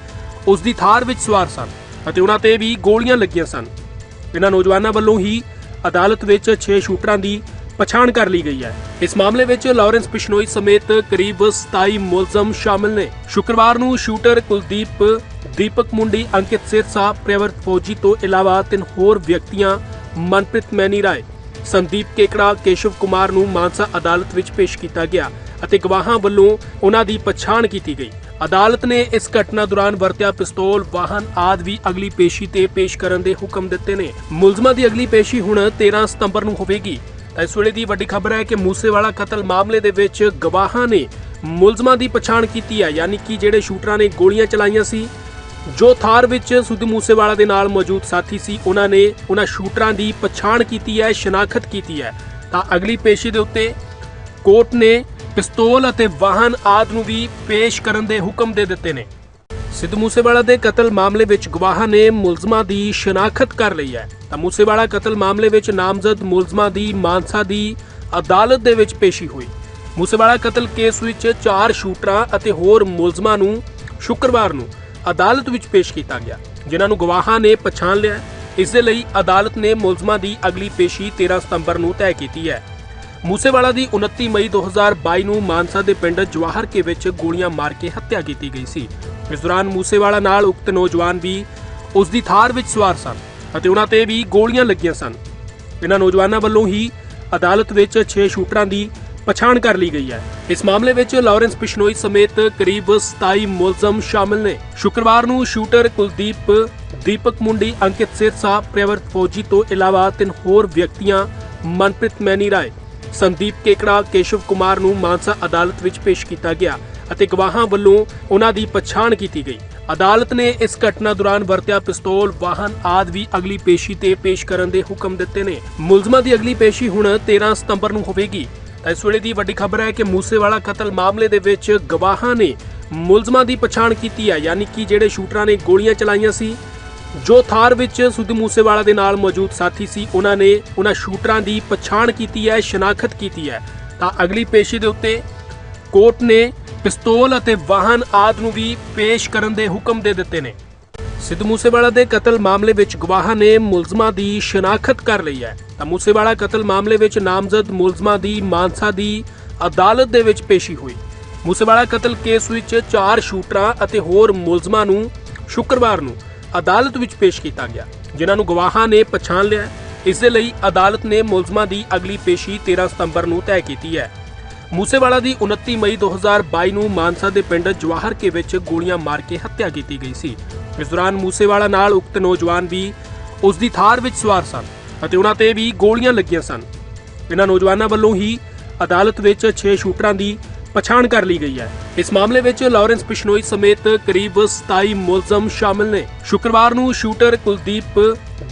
ਉਸ ਦੀ ਥਾਰ ਵਿੱਚ ਸਵਾਰ ਸਨ ਅਤੇ ਉਹਨਾਂ ਤੇ ਵੀ ਗੋਲੀਆਂ ਲੱਗੀਆਂ ਸਨ। ਇਹਨਾਂ ਨੌਜਵਾਨਾਂ ਵੱਲੋਂ ਹੀ ਅਦਾਲਤ ਵਿੱਚ 6 ਸ਼ੂਟਰਾਂ ਦੀ ਪਛਾਣ ਕਰ ਲਈ ਗਈ ਹੈ। ਇਸ ਮਾਮਲੇ ਵਿੱਚ ਲਾਰੈਂਸ ਪਿਸ਼ਨੋਈ ਸਮੇਤ ਕਰੀਬ 27 ਮੁਲਜ਼ਮ ਸ਼ਾਮਲ ਨੇ। ਸ਼ੁੱਕਰਵਾਰ ਨੂੰ ਸ਼ੂਟਰ ਕੁਲਦੀਪ, ਦੀਪਕ ਮੁੰਡੀ, ਅੰਕਿਤ ਸਿਰਸਾ ਪ੍ਰੇਵਰਤ ਫੌਜੀ ਤੋਂ ਇਲਾਵਾ ਤਿੰਨ ਹੋਰ ਵਿਅਕਤੀਆਂ, ਮਨਪ੍ਰੀਤ ਮੈਨੀ ਰਾਏ ਸੰਦੀਪ ਕੇਕੜਾ ਕੇਸ਼ਵ ਕੁਮਾਰ ਨੂੰ ਮਾਨਸਾ ਅਦਾਲਤ ਵਿੱਚ ਪੇਸ਼ ਕੀਤਾ ਗਿਆ ਅਤੇ ਗਵਾਹਾਂ ਵੱਲੋਂ ਉਹਨਾਂ ਦੀ ਪਛਾਣ ਕੀਤੀ ਗਈ। ਅਦਾਲਤ ਨੇ ਇਸ ਘਟਨਾ ਦੌਰਾਨ ਵਰਤਿਆ ਪਿਸਤੌਲ, ਵਾਹਨ ਆਦ ਵੀ ਅਗਲੀ ਪੇਸ਼ੀ ਤੇ ਪੇਸ਼ ਕਰਨ ਦੇ ਹੁਕਮ ਦਿੱਤੇ ਨੇ। ਮੁਲਜ਼ਮਾਂ ਦੀ ਅਗਲੀ ਪੇਸ਼ੀ ਹੁਣ 13 ਸਤੰਬਰ ਨੂੰ ਹੋਵੇਗੀ। ਇਸ ਵੇਲੇ ਦੀ ਵੱਡੀ ਖਬਰ ਹੈ ਕਿ ਮੂਸੇਵਾਲਾ ਕਤਲ ਮਾਮਲੇ ਦੇ ਵਿੱਚ ਗਵਾਹਾਂ ਨੇ ਮੁਲਜ਼ਮਾਂ ਦੀ ਪਛਾਣ ਕੀਤੀ ਹੈ, ਯਾਨੀ ਕਿ ਜਿਹੜੇ ਸ਼ੂਟਰਾਂ ਨੇ ਗੋਲੀਆਂ ਚਲਾਈਆਂ ਸੀ ਜੋ ਥਾਰ ਵਿੱਚ ਸਿੱਧੂ ਮੂਸੇਵਾਲਾ ਦੇ ਨਾਲ ਮੌਜੂਦ ਸਾਥੀ ਸੀ, ਉਹਨਾਂ ਨੇ ਉਹਨਾਂ ਸ਼ੂਟਰਾਂ ਦੀ ਪਛਾਣ ਕੀਤੀ ਹੈ, ਸ਼ਨਾਖਤ ਕੀਤੀ ਹੈ। ਤਾਂ ਅਗਲੀ ਪੇਸ਼ੀ ਦੇ ਉੱਤੇ ਕੋਰਟ ਨੇ ਪਿਸਤੌਲ ਅਤੇ ਵਾਹਨ ਆਦ ਨੂੰ ਵੀ ਪੇਸ਼ ਕਰਨ ਦੇ ਹੁਕਮ ਦੇ ਦਿੱਤੇ ਨੇ। ਸਿੱਧੂ ਮੂਸੇਵਾਲਾ ਦੇ ਕਤਲ ਮਾਮਲੇ ਵਿੱਚ ਗਵਾਹਾਂ ਨੇ ਮੁਲਜ਼ਮਾਂ ਦੀ ਸ਼ਨਾਖਤ ਕਰ ਲਈ ਹੈ। ਤਾਂ ਮੂਸੇਵਾਲਾ ਕਤਲ ਮਾਮਲੇ ਵਿੱਚ ਨਾਮਜ਼ਦ ਮੁਲਜ਼ਮਾਂ ਦੀ ਮਾਨਸਾ ਦੀ ਅਦਾਲਤ ਦੇ ਵਿੱਚ ਪੇਸ਼ੀ ਹੋਈ। ਮੂਸੇਵਾਲਾ ਕਤਲ ਕੇਸ ਵਿੱਚ ਚਾਰ ਸ਼ੂਟਰਾਂ ਅਤੇ ਹੋਰ ਮੁਲਜ਼ਮਾਂ ਨੂੰ ਸ਼ੁੱਕਰਵਾਰ ਨੂੰ ਅਦਾਲਤ ਵਿੱਚ ਪੇਸ਼ ਕੀਤਾ ਗਿਆ, ਜਿਨ੍ਹਾਂ ਨੂੰ ਗਵਾਹਾਂ ਨੇ ਪਛਾਣ ਲਿਆ ਹੈ। ਇਸ ਦੇ ਲਈ ਅਦਾਲਤ ਨੇ ਮੁਲਜ਼ਮਾਂ ਦੀ ਅਗਲੀ ਪੇਸ਼ੀ 13 ਸਤੰਬਰ ਨੂੰ ਤੈਅ ਕੀਤੀ ਹੈ। ਮੂਸੇਵਾਲਾ ਦੀ 29 ਮਈ 2022 ਨੂੰ ਮਾਨਸਾ ਦੇ ਪਿੰਡ ਜਵਾਹਰ ਕੇ ਵਿੱਚ ਗੋਲੀਆਂ ਮਾਰ ਕੇ ਹੱਤਿਆ ਕੀਤੀ ਗਈ ਸੀ। ਇਸ ਦੌਰਾਨ ਮੂਸੇਵਾਲਾ ਨਾਲ ਉਕਤ ਨੌਜਵਾਨ ਵੀ ਉਸ ਦੀ ਥਾਰ ਵਿੱਚ ਸਵਾਰ ਸਨ ਅਤੇ ਉਹਨਾਂ ਤੇ ਵੀ ਗੋਲੀਆਂ ਲੱਗੀਆਂ ਸਨ। ਇਹਨਾਂ ਨੌਜਵਾਨਾਂ ਵੱਲੋਂ ਹੀ ਅਦਾਲਤ ਵਿੱਚ 6 ਸ਼ੂਟਰਾਂ ਦੀ ਪਛਾਣ ਕਰ ਲਈ ਗਈ ਹੈ। ਇਸ ਮਾਮਲੇ ਵਿੱਚ ਲਾਰੈਂਸ ਬਿਸ਼ਨੋਈ ਸਮੇਤ ਕਰੀਬ 27 ਮੁਲਜ਼ਮ ਸ਼ਾਮਲ ਨੇ। ਸ਼ੁੱਕਰਵਾਰ ਨੂੰ ਸ਼ੂਟਰ ਕੁਲਦੀਪ, ਦੀਪਕ ਮੁੰਡੀ, ਅੰਕਿਤ ਸਿਰਸਾ ਪ੍ਰਵਰਤ ਫੌਜੀ ਤੋਂ ਇਲਾਵਾ ਤਿੰਨ ਹੋਰ ਵਿਅਕਤੀਆਂ, ਮਨਪ੍ਰੀਤ ਮੈਨੀ ਰਾਏ, ਸੰਦੀਪ ਕੇਕੜਾ, ਕੇਸ਼ਵ ਕੁਮਾਰ ਨੂੰ ਮਾਨਸਾ ਅਦਾਲਤ ਵਿੱਚ ਪੇਸ਼ ਕੀਤਾ ਗਿਆ ਅਤੇ ਗਵਾਹਾਂ ਵੱਲੋਂ ਉਹਨਾਂ ਦੀ ਪਛਾਣ ਕੀਤੀ ਗਈ। ਅਦਾਲਤ ਨੇ ਇਸ ਘਟਨਾ ਦੌਰਾਨ ਵਰਤਿਆ ਪਿਸਤੌਲ, ਵਾਹਨ ਆਦਿ ਵੀ ਅਗਲੀ ਪੇਸ਼ੀ ਤੇ ਪੇਸ਼ ਕਰਨ ਦੇ ਹੁਕਮ ਦਿੱਤੇ ਨੇ। ਮੁਲਜ਼ਮਾਂ ਦੀ ਅਗਲੀ ਪੇਸ਼ੀ ਹੁਣ 13 ਸਤੰਬਰ ਨੂੰ ਹੋਵੇਗੀ। ਇਸ ਵੇਲੇ ਦੀ ਵੱਡੀ ਖਬਰ ਹੈ ਕਿ ਮੂਸੇਵਾਲਾ ਕਤਲ ਮਾਮਲੇ ਦੇ ਵਿੱਚ ਗਵਾਹਾਂ ਨੇ ਮੁਲਜ਼ਮਾਂ ਦੀ ਪਛਾਣ ਕੀਤੀ ਹੈ, ਯਾਨੀ ਕਿ ਜਿਹੜੇ ਸ਼ੂਟਰਾਂ ਨੇ ਗੋਲੀਆਂ ਚਲਾਈਆਂ ਸੀ, ਜੋ ਥਾਰ ਵਿੱਚ ਸਿੱਧੂ ਮੂਸੇਵਾਲਾ ਦੇ ਨਾਲ ਮੌਜੂਦ ਸਾਥੀ ਸੀ, ਉਹਨਾਂ ਨੇ ਉਹਨਾਂ ਸ਼ੂਟਰਾਂ ਦੀ ਪਛਾਣ ਕੀਤੀ ਹੈ, ਸ਼ਨਾਖਤ ਕੀਤੀ ਹੈ। ਤਾਂ ਅਗਲੀ ਪੇਸ਼ੀ ਦੇ ਉੱਤੇ ਕੋਰਟ ਨੇ ਪਿਸਤੌਲ ਅਤੇ ਵਾਹਨ ਆਦ ਨੂੰ ਵੀ ਪੇਸ਼ ਕਰਨ ਦੇ ਹੁਕਮ ਦੇ ਦਿੱਤੇ ਨੇ। ਸਿੱਧੂ ਮੂਸੇਵਾਲਾ ਦੇ ਕਤਲ ਮਾਮਲੇ ਵਿੱਚ ਗਵਾਹਾਂ ਨੇ ਮੁਲਜ਼ਮਾਂ ਦੀ ਸ਼ਨਾਖਤ ਕਰ ਲਈ ਹੈ। ਤਾਂ ਮੂਸੇਵਾਲਾ ਕਤਲ ਮਾਮਲੇ ਵਿੱਚ ਨਾਮਜ਼ਦ ਮੁਲਜ਼ਮਾਂ ਦੀ ਮਾਨਸਾ ਦੀ ਅਦਾਲਤ ਦੇ ਵਿੱਚ ਪੇਸ਼ੀ ਹੋਈ। ਮੂਸੇਵਾਲਾ ਕਤਲ ਕੇਸ ਵਿੱਚ ਚਾਰ ਸ਼ੂਟਰਾਂ ਅਤੇ ਹੋਰ ਮੁਲਜ਼ਮਾਂ ਨੂੰ ਸ਼ੁੱਕਰਵਾਰ ਨੂੰ ਅਦਾਲਤ ਵਿੱਚ ਪੇਸ਼ ਕੀਤਾ ਗਿਆ, ਜਿਨ੍ਹਾਂ ਨੂੰ ਗਵਾਹਾਂ ਨੇ ਪਛਾਣ ਲਿਆ ਹੈ। ਇਸ ਦੇ ਲਈ ਅਦਾਲਤ ਨੇ ਮੁਲਜ਼ਮਾਂ ਦੀ ਅਗਲੀ ਪੇਸ਼ੀ 13 ਸਤੰਬਰ ਨੂੰ ਤੈਅ ਕੀਤੀ ਹੈ। ਮੂਸੇਵਾਲਾ ਦੀ 29 ਮਈ 2022 ਨੂੰ ਮਾਨਸਾ ਦੇ ਪਿੰਡ ਜਵਾਹਰ ਕੇ ਵਿੱਚ ਗੋਲੀਆਂ ਮਾਰ ਕੇ ਹੱਤਿਆ ਕੀਤੀ ਗਈ ਸੀ। ਇਸ ਦੌਰਾਨ ਮੂਸੇਵਾਲਾ ਨਾਲ ਉਕਤ ਨੌਜਵਾਨ ਵੀ ਉਸ ਦੀ ਥਾਰ ਵਿੱਚ ਸਵਾਰ ਸਨ ਅਤੇ ਉਹਨਾਂ ਤੇ ਵੀ ਗੋਲੀਆਂ ਲੱਗੀਆਂ ਸਨ। ਇਹਨਾਂ ਨੌਜਵਾਨਾਂ ਵੱਲੋਂ ਹੀ ਅਦਾਲਤ ਵਿੱਚ 6 ਸ਼ੂਟਰਾਂ ਦੀ ਪਛਾਣ ਕਰ ਲਈ ਗਈ ਹੈ। ਇਸ ਮਾਮਲੇ ਵਿੱਚ ਲਾਰੈਂਸ ਬਿਸ਼ਨੋਈ ਸਮੇਤ ਕਰੀਬ 27 ਮੁਲਜ਼ਮ ਸ਼ਾਮਲ ਨੇ। ਸ਼ੁੱਕਰਵਾਰ ਨੂੰ ਸ਼ੂਟਰ ਕੁਲਦੀਪ,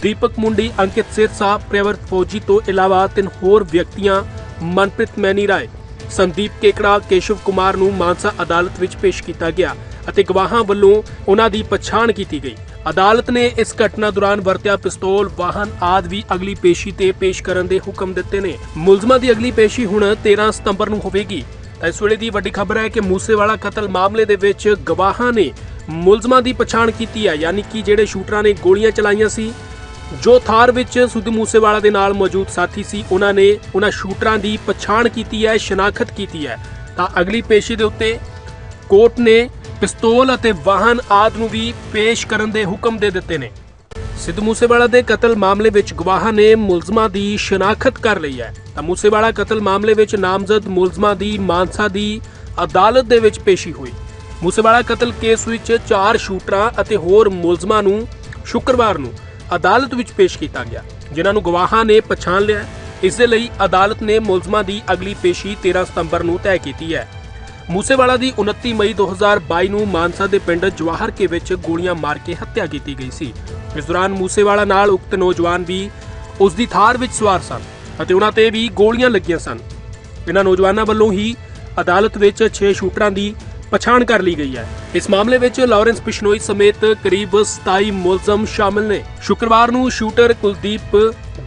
ਦੀਪਕ ਮੁੰਡੀ, ਅੰਕਿਤ ਸਿਰਸਾ ਪ੍ਰਵਰਤ ਫੌਜੀ ਤੋਂ ਇਲਾਵਾ ਤਿੰਨ ਹੋਰ ਵਿਅਕਤੀਆਂ, ਮਨਪ੍ਰੀਤ ਮੈਨੀ ਰਾਏ, ਸੰਦੀਪ ਕੇਕੜਾ, ਕੇਸ਼ਵ ਕੁਮਾਰ ਨੂੰ ਮਾਨਸਾ ਅਦਾਲਤ ਵਿੱਚ ਪੇਸ਼ ਕੀਤਾ ਗਿਆ। ਅਤੇ ਗਵਾਹਾਂ ਵੱਲੋਂ ਉਹਨਾਂ ਦੀ ਪਛਾਣ ਕੀਤੀ ਗਈ। ਅਦਾਲਤ ਨੇ ਇਸ ਘਟਨਾ ਦੌਰਾਨ ਵਰਤਿਆ ਪਿਸਤੌਲ, ਵਾਹਨ ਆਦ ਵੀ ਅਗਲੀ ਪੇਸ਼ੀ ਤੇ ਪੇਸ਼ ਕਰਨ ਦੇ ਹੁਕਮ ਦਿੱਤੇ ਨੇ। ਮੁਲਜ਼ਮਾਂ ਦੀ ਅਗਲੀ ਪੇਸ਼ੀ ਹੁਣ 13 ਸਤੰਬਰ ਨੂੰ ਹੋਵੇਗੀ। ਇਸ ਵੇਲੇ ਦੀ ਵੱਡੀ ਖਬਰ ਹੈ ਕਿ ਮੂਸੇਵਾਲਾ ਕਤਲ ਮਾਮਲੇ ਦੇ ਵਿੱਚ ਗਵਾਹਾਂ ਨੇ ਮੁਲਜ਼ਮਾਂ ਦੀ ਪਛਾਣ ਕੀਤੀ ਹੈ, ਯਾਨੀ ਕਿ ਜਿਹੜੇ ਸ਼ੂਟਰਾਂ ਨੇ ਗੋਲੀਆਂ ਚਲਾਈਆਂ ਸੀ, ਜੋ ਥਾਰ ਵਿੱਚ ਸਿੱਧੂ ਮੂਸੇਵਾਲਾ ਦੇ ਨਾਲ ਮੌਜੂਦ ਸਾਥੀ ਸੀ, ਉਹਨਾਂ ਨੇ ਉਹਨਾਂ ਸ਼ੂਟਰਾਂ ਦੀ ਪਛਾਣ ਕੀਤੀ ਹੈ, ਸ਼ਨਾਖਤ ਕੀਤੀ ਹੈ। ਤਾਂ ਅਗਲੀ ਪੇਸ਼ੀ ਦੇ ਉੱਤੇ ਕੋਰਟ ਨੇ ਪਿਸਤੌਲ ਅਤੇ ਵਾਹਨ ਆਦ ਨੂੰ ਵੀ ਪੇਸ਼ ਕਰਨ ਦੇ ਹੁਕਮ ਦੇ ਦਿੱਤੇ ਨੇ। ਸਿੱਧੂ ਮੂਸੇਵਾਲਾ ਦੇ ਕਤਲ ਮਾਮਲੇ ਵਿੱਚ ਗਵਾਹਾਂ ਨੇ ਮੁਲਜ਼ਮਾਂ ਦੀ ਸ਼ਨਾਖਤ ਕਰ ਲਈ ਹੈ। ਤਾਂ ਮੂਸੇਵਾਲਾ ਕਤਲ ਮਾਮਲੇ ਵਿੱਚ ਨਾਮਜ਼ਦ ਮੁਲਜ਼ਮਾਂ ਦੀ ਮਾਨਸਾ ਦੀ ਅਦਾਲਤ ਦੇ ਵਿੱਚ ਪੇਸ਼ੀ ਹੋਈ। ਮੂਸੇਵਾਲਾ ਕਤਲ ਕੇਸ ਵਿੱਚ ਚਾਰ ਸ਼ੂਟਰਾਂ ਅਤੇ ਹੋਰ ਮੁਲਜ਼ਮਾਂ ਨੂੰ ਸ਼ੁੱਕਰਵਾਰ ਨੂੰ ਅਦਾਲਤ ਵਿੱਚ ਪੇਸ਼ ਕੀਤਾ ਗਿਆ, ਜਿਨ੍ਹਾਂ ਨੂੰ ਗਵਾਹਾਂ ਨੇ ਪਛਾਣ ਲਿਆ ਹੈ। ਇਸ ਦੇ ਲਈ ਅਦਾਲਤ ਨੇ ਮੁਲਜ਼ਮਾਂ ਦੀ ਅਗਲੀ ਪੇਸ਼ੀ 13 ਸਤੰਬਰ ਨੂੰ ਤੈਅ ਕੀਤੀ ਹੈ। ਮੂਸੇਵਾਲਾ ਦੀ 29 ਮਈ 2022 ਨੂੰ ਮਾਨਸਾ ਦੇ ਪਿੰਡ ਜਵਾਹਰ ਕੇ ਵਿੱਚ ਗੋਲੀਆਂ ਮਾਰ ਕੇ ਹੱਤਿਆ ਕੀਤੀ ਗਈ ਸੀ। ਇਸ ਦੌਰਾਨ ਮੂਸੇਵਾਲਾ ਨਾਲ ਉਕਤ ਨੌਜਵਾਨ ਵੀ ਉਸ ਦੀ ਥਾਰ ਵਿੱਚ ਸਵਾਰ ਸਨ ਅਤੇ ਉਹਨਾਂ ਤੇ ਵੀ ਗੋਲੀਆਂ ਲੱਗੀਆਂ ਸਨ। ਇਹਨਾਂ ਨੌਜਵਾਨਾਂ ਵੱਲੋਂ ਹੀ ਅਦਾਲਤ ਵਿੱਚ 6 ਸ਼ੂਟਰਾਂ ਦੀ ਪਛਾਣ ਕਰ ਲਈ ਗਈ ਹੈ। ਇਸ ਮਾਮਲੇ ਵਿੱਚ ਲਾਰੈਂਸ ਬਿਸ਼ਨੋਈ ਸਮੇਤ ਕਰੀਬ 27 ਮੁਲਜ਼ਮ ਸ਼ਾਮਲ ਨੇ। ਸ਼ੁੱਕਰਵਾਰ ਨੂੰ ਸ਼ੂਟਰ ਕੁਲਦੀਪ,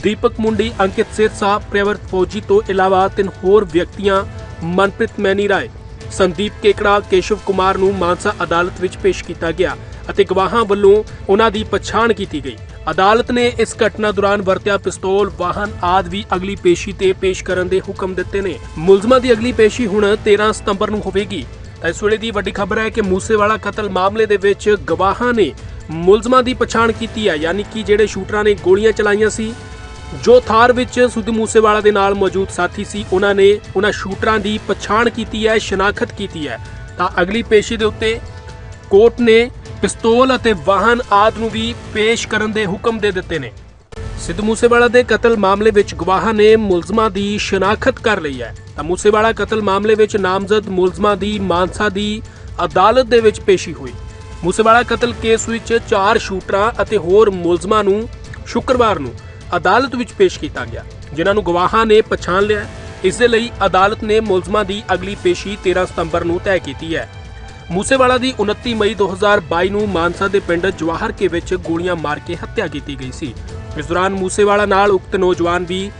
ਦੀਪਕ ਮੁੰਡੀ, ਅੰਕਿਤ ਸਿਰਸਾ ਪ੍ਰਵਰਤ ਫੌਜੀ ਤੋਂ ਇਲਾਵਾ ਤਿੰਨ ਹੋਰ ਵਿਅਕਤੀਆਂ, ਮਨਪ੍ਰੀਤ ਮੈਨੀ ਰਾਏ ਸੰਦੀਪ ਕੇਕੜਾ, ਕੇਸ਼ਵ ਕੁਮਾਰ ਨੂੰ ਮਾਨਸਾ ਅਦਾਲਤ ਵਿੱਚ ਪੇਸ਼ ਕੀਤਾ ਗਿਆ ਅਤੇ ਗਵਾਹਾਂ ਵੱਲੋਂ ਉਹਨਾਂ ਦੀ ਪਛਾਣ ਕੀਤੀ ਗਈ। ਅਦਾਲਤ ਨੇ ਇਸ ਘਟਨਾ ਦੌਰਾਨ ਵਰਤਿਆ ਪਿਸਤੌਲ, ਵਾਹਨ ਆਦਿ ਵੀ ਅਗਲੀ ਪੇਸ਼ੀ ਤੇ ਪੇਸ਼ ਕਰਨ ਦੇ ਹੁਕਮ ਦਿੱਤੇ ਨੇ। ਮੁਲਜ਼ਮਾਂ ਦੀ ਅਗਲੀ ਪੇਸ਼ੀ ਹੁਣ 13 ਸਤੰਬਰ ਨੂੰ ਹੋਵੇਗੀ। ਇਸ ਵੇਲੇ ਦੀ ਵੱਡੀ ਖਬਰ ਹੈ ਕਿ ਮੂਸੇਵਾਲਾ ਕਤਲ ਮਾਮਲੇ ਦੇ ਵਿੱਚ ਗਵਾਹਾਂ ਨੇ ਮੁਲਜ਼ਮਾਂ ਦੀ ਪਛਾਣ ਕੀਤੀ ਹੈ, ਯਾਨੀ ਕਿ ਜਿਹੜੇ ਸ਼ੂਟਰਾਂ ਨੇ ਗੋਲੀਆਂ ਚਲਾਈਆਂ ਸੀ ਜੋ ਥਾਰ ਵਿੱਚ ਸੁੱਧ ਮੂਸੇਵਾਲਾ ਦੇ ਨਾਲ ਮੌਜੂਦ ਸਾਥੀ ਸੀ, ਉਹਨਾਂ ਨੇ ਉਹਨਾਂ ਸ਼ੂਟਰਾਂ ਦੀ ਪਛਾਣ ਕੀਤੀ ਹੈ, ਸ਼ਨਾਖਤ ਕੀਤੀ ਹੈ। ਤਾਂ ਅਗਲੀ ਪੇਸ਼ੀ ਦੇ ਉੱਤੇ ਕੋਰਟ ਨੇ ਪਿਸਤੌਲ ਅਤੇ ਵਾਹਨ ਆਦਿ ਨੂੰ ਵੀ ਪੇਸ਼ ਕਰਨ ਦੇ ਹੁਕਮ ਦੇ ਦਿੱਤੇ ਨੇ। ਸਿੱਧੂ ਮੂਸੇਵਾਲਾ ਦੇ ਕਤਲ ਮਾਮਲੇ ਵਿੱਚ ਗਵਾਹਾਂ ਨੇ ਮੁਲਜ਼ਮਾਂ ਦੀ ਸ਼ਨਾਖਤ ਕਰ ਲਈ ਹੈ। ਤਾਂ ਮੂਸੇਵਾਲਾ ਕਤਲ ਮਾਮਲੇ ਵਿੱਚ ਨਾਮਜ਼ਦ ਮੁਲਜ਼ਮਾਂ ਦੀ ਮਾਨਸਾ ਦੀ ਅਦਾਲਤ ਦੇ ਵਿੱਚ ਪੇਸ਼ੀ ਹੋਈ। ਮੂਸੇਵਾਲਾ ਕਤਲ ਕੇਸ ਵਿੱਚ ਚਾਰ ਸ਼ੂਟਰਾਂ ਅਤੇ ਹੋਰ ਮੁਲਜ਼ਮਾਂ ਨੂੰ ਸ਼ੁੱਕਰਵਾਰ ਨੂੰ ਅਦਾਲਤ ਵਿੱਚ ਪੇਸ਼ ਕੀਤਾ ਗਿਆ, ਜਿਨ੍ਹਾਂ ਨੂੰ ਗਵਾਹਾਂ ਨੇ ਪਛਾਣ ਲਿਆ ਹੈ। ਇਸ ਦੇ ਲਈ ਅਦਾਲਤ ਨੇ ਮੁਲਜ਼ਮਾਂ ਦੀ ਅਗਲੀ ਪੇਸ਼ੀ 13 ਸਤੰਬਰ ਨੂੰ ਤੈਅ ਕੀਤੀ ਹੈ। ਮੂਸੇਵਾਲਾ ਦੀ 29 ਮਈ 2022 ਨੂੰ ਮਾਨਸਾ ਦੇ ਪਿੰਡ ਜਵਾਹਰ ਕੇ ਵਿੱਚ ਗੋਲੀਆਂ ਮਾਰ ਕੇ ਹੱਤਿਆ ਕੀਤੀ ਗਈ ਸੀ। ਇਸ ਦੌਰਾਨ ਮੂਸੇਵਾਲਾ ਨਾਲ ਉਕਤ ਨੌਜਵਾਨ ਵੀ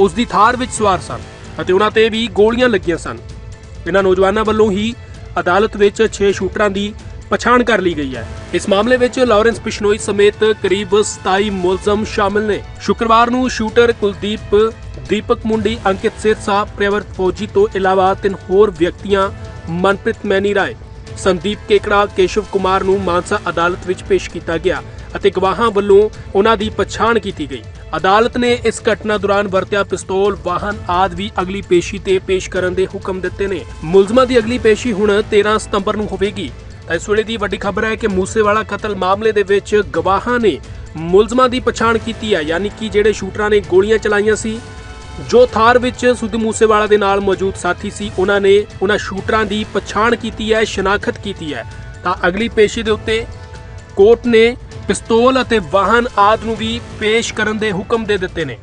ਉਸ ਦੀ ਥਾਰ ਵਿੱਚ ਸਵਾਰ ਸਨ ਅਤੇ ਉਹਨਾਂ ਤੇ ਵੀ ਗੋਲੀਆਂ ਲੱਗੀਆਂ ਸਨ। ਇਹਨਾਂ ਨੌਜਵਾਨਾਂ ਵੱਲੋਂ ਹੀ ਅਦਾਲਤ ਵਿੱਚ 6 ਸ਼ੂਟਰਾਂ ਦੀ ਪਛਾਣ ਕਰ ਲਈ ਗਈ ਹੈ। ਇਸ ਮਾਮਲੇ ਵਿੱਚ ਲਾਰੈਂਸ ਬਿਸ਼ਨੋਈ ਸਮੇਤ ਕਰੀਬ 27 ਮੁਲਜ਼ਮ ਸ਼ਾਮਲ ਨੇ। ਸ਼ੁੱਕਰਵਾਰ ਨੂੰ ਸ਼ੂਟਰ ਕੁਲਦੀਪ, ਦੀਪਕ ਮੁੰਡੀ, ਅੰਕਿਤ ਸਿਰਸਾ, ਪ੍ਰਵਰਤ ਫੌਜੀ ਤੋਂ ਇਲਾਵਾ ਤਿੰਨ ਹੋਰ ਵਿਅਕਤੀਆਂ, ਮਨਪ੍ਰੀਤ ਮੈਨੀ ਰਾਏ, ਸੰਦੀਪ ਕੇਕੜਾ ਕੇਸ਼ਵ ਕੁਮਾਰ ਨੂੰ ਮਾਨਸਾ ਅਦਾਲਤ ਵਿੱਚ ਪੇਸ਼ ਕੀਤਾ ਗਿਆ ਅਤੇ ਗਵਾਹਾਂ ਵੱਲੋਂ ਉਹਨਾਂ ਦੀ ਪਛਾਣ ਕੀਤੀ ਗਈ। ਅਦਾਲਤ ਨੇ ਇਸ ਘਟਨਾ ਦੌਰਾਨ ਵਰਤਿਆ ਪਿਸਤੌਲ, ਵਾਹਨ ਆਦਿ ਵੀ ਅਗਲੀ ਪੇਸ਼ੀ ਤੇ ਪੇਸ਼ ਕਰਨ ਦੇ ਹੁਕਮ ਦਿੱਤੇ ਨੇ। ਮੁਲਜ਼ਮਾਂ ਦੀ ਅਗਲੀ ਪੇਸ਼ੀ ਹੁਣ 13 ਸਤੰਬਰ ਨੂੰ ਹੋਵੇਗੀ। ਇਸ ਵੇਲੇ ਦੀ ਵੱਡੀ ਖਬਰ ਹੈ ਕਿ ਮੂਸੇਵਾਲਾ ਕਤਲ ਮਾਮਲੇ ਦੇ ਵਿੱਚ ਗਵਾਹਾਂ ਨੇ ਮੁਲਜ਼ਮਾਂ ਦੀ ਪਛਾਣ ਕੀਤੀ ਹੈ, ਯਾਨੀ ਕਿ ਜਿਹੜੇ ਸ਼ੂਟਰਾਂ ਨੇ ਗੋਲੀਆਂ ਚਲਾਈਆਂ ਸੀ, ਜੋ ਥਾਰ ਵਿੱਚ ਸੁੱਧ ਮੂਸੇਵਾਲਾ ਦੇ ਨਾਲ ਮੌਜੂਦ ਸਾਥੀ ਸੀ, ਉਹਨਾਂ ਨੇ ਉਹਨਾਂ ਸ਼ੂਟਰਾਂ ਦੀ ਪਛਾਣ ਕੀਤੀ ਹੈ, ਸ਼ਨਾਖਤ ਕੀਤੀ ਹੈ। ਤਾਂ ਅਗਲੀ ਪੇਸ਼ੀ ਦੇ ਉੱਤੇ ਕੋਰਟ ਨੇ ਪਿਸਤੌਲ ਅਤੇ ਵਾਹਨ ਆਦਿ ਨੂੰ ਵੀ ਪੇਸ਼ ਕਰਨ ਦੇ ਹੁਕਮ ਦੇ ਦਿੱਤੇ ਨੇ।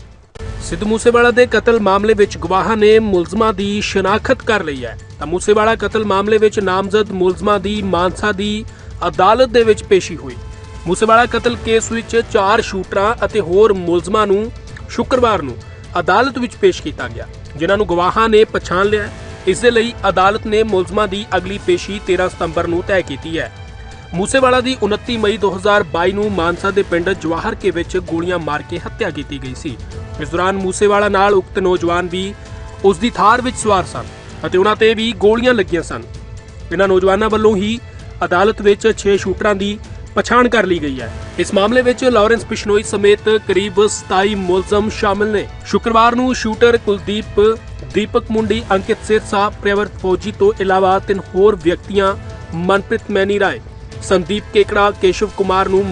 ਸਿੱਧੂ ਮੂਸੇਵਾਲਾ ਦੇ ਕਤਲ ਮਾਮਲੇ ਵਿੱਚ ਗਵਾਹਾਂ ਨੇ ਮੁਲਜ਼ਮਾਂ ਦੀ ਸ਼ਨਾਖਤ ਕਰ ਲਈ ਹੈ। ਤਾਂ ਮੂਸੇਵਾਲਾ ਕਤਲ ਮਾਮਲੇ ਵਿੱਚ ਨਾਮਜ਼ਦ ਮੁਲਜ਼ਮਾਂ ਦੀ ਮਾਨਸਾ ਦੀ ਅਦਾਲਤ ਦੇ ਵਿੱਚ ਪੇਸ਼ੀ ਹੋਈ। ਮੂਸੇਵਾਲਾ ਕਤਲ ਕੇਸ ਵਿੱਚ ਚਾਰ ਸ਼ੂਟਰਾਂ ਅਤੇ ਹੋਰ ਮੁਲਜ਼ਮਾਂ ਨੂੰ ਸ਼ੁੱਕਰਵਾਰ ਨੂੰ ਅਦਾਲਤ ਵਿੱਚ ਪੇਸ਼ ਕੀਤਾ ਗਿਆ, ਜਿਨ੍ਹਾਂ ਨੂੰ ਗਵਾਹਾਂ ਨੇ ਪਛਾਣ ਲਿਆ ਹੈ। ਇਸ ਦੇ ਲਈ ਅਦਾਲਤ ਨੇ ਮੁਲਜ਼ਮਾਂ ਦੀ ਅਗਲੀ ਪੇਸ਼ੀ 13 ਸਤੰਬਰ ਨੂੰ ਤੈਅ ਕੀਤੀ ਹੈ। ਮੂਸੇਵਾਲਾ ਦੀ 29 ਮਈ 2022 ਨੂੰ ਮਾਨਸਾ ਦੇ ਪਿੰਡ ਜਵਾਹਰ ਕੇ ਵਿੱਚ ਗੋਲੀਆਂ ਮਾਰ ਕੇ ਹੱਤਿਆ ਕੀਤੀ ਗਈ ਸੀ। ਇਸ ਦੌਰਾਨ ਮੂਸੇਵਾਲਾ ਨਾਲ ਉਕਤ ਨੌਜਵਾਨ ਵੀ ਉਸ ਦੀ ਥਾਰ ਵਿੱਚ ਸਵਾਰ ਸਨ ਅਤੇ ਉਹਨਾਂ ਤੇ ਵੀ ਗੋਲੀਆਂ ਲੱਗੀਆਂ ਸਨ। ਇਹਨਾਂ ਨੌਜਵਾਨਾਂ ਵੱਲੋਂ ਹੀ ਅਦਾਲਤ ਵਿੱਚ 6 ਸ਼ੂਟਰਾਂ ਦੀ ਪਛਾਣ ਕਰ ਲਈ ਗਈ ਹੈ। ਇਸ ਮਾਮਲੇ ਵਿੱਚ ਲਾਰੈਂਸ ਬਿਸ਼ਨੋਈ ਸਮੇਤ ਕਰੀਬ 27 ਮੁਲਜ਼ਮ ਸ਼ਾਮਲ ਨੇ। ਸ਼ੁੱਕਰਵਾਰ ਨੂੰ ਸ਼ੂਟਰ ਕੁਲਦੀਪ, ਦੀਪਕ ਮੁੰਡੀ, ਅੰਕਿਤ ਸਿਰਸਾ, ਪ੍ਰਵਰਤ ਫੌਜੀ ਤੋਂ ਇਲਾਵਾ ਤਿੰਨ ਹੋਰ ਵਿਅਕਤੀਆਂ, ਮਨਪ੍ਰੀਤ ਮੈਨੀ ਰਾਏ ਸੰਦੀਪ ਕੇਕੜਾ ਕੇਸ਼ਵ ਕੁਮਾਰ ਨੂੰ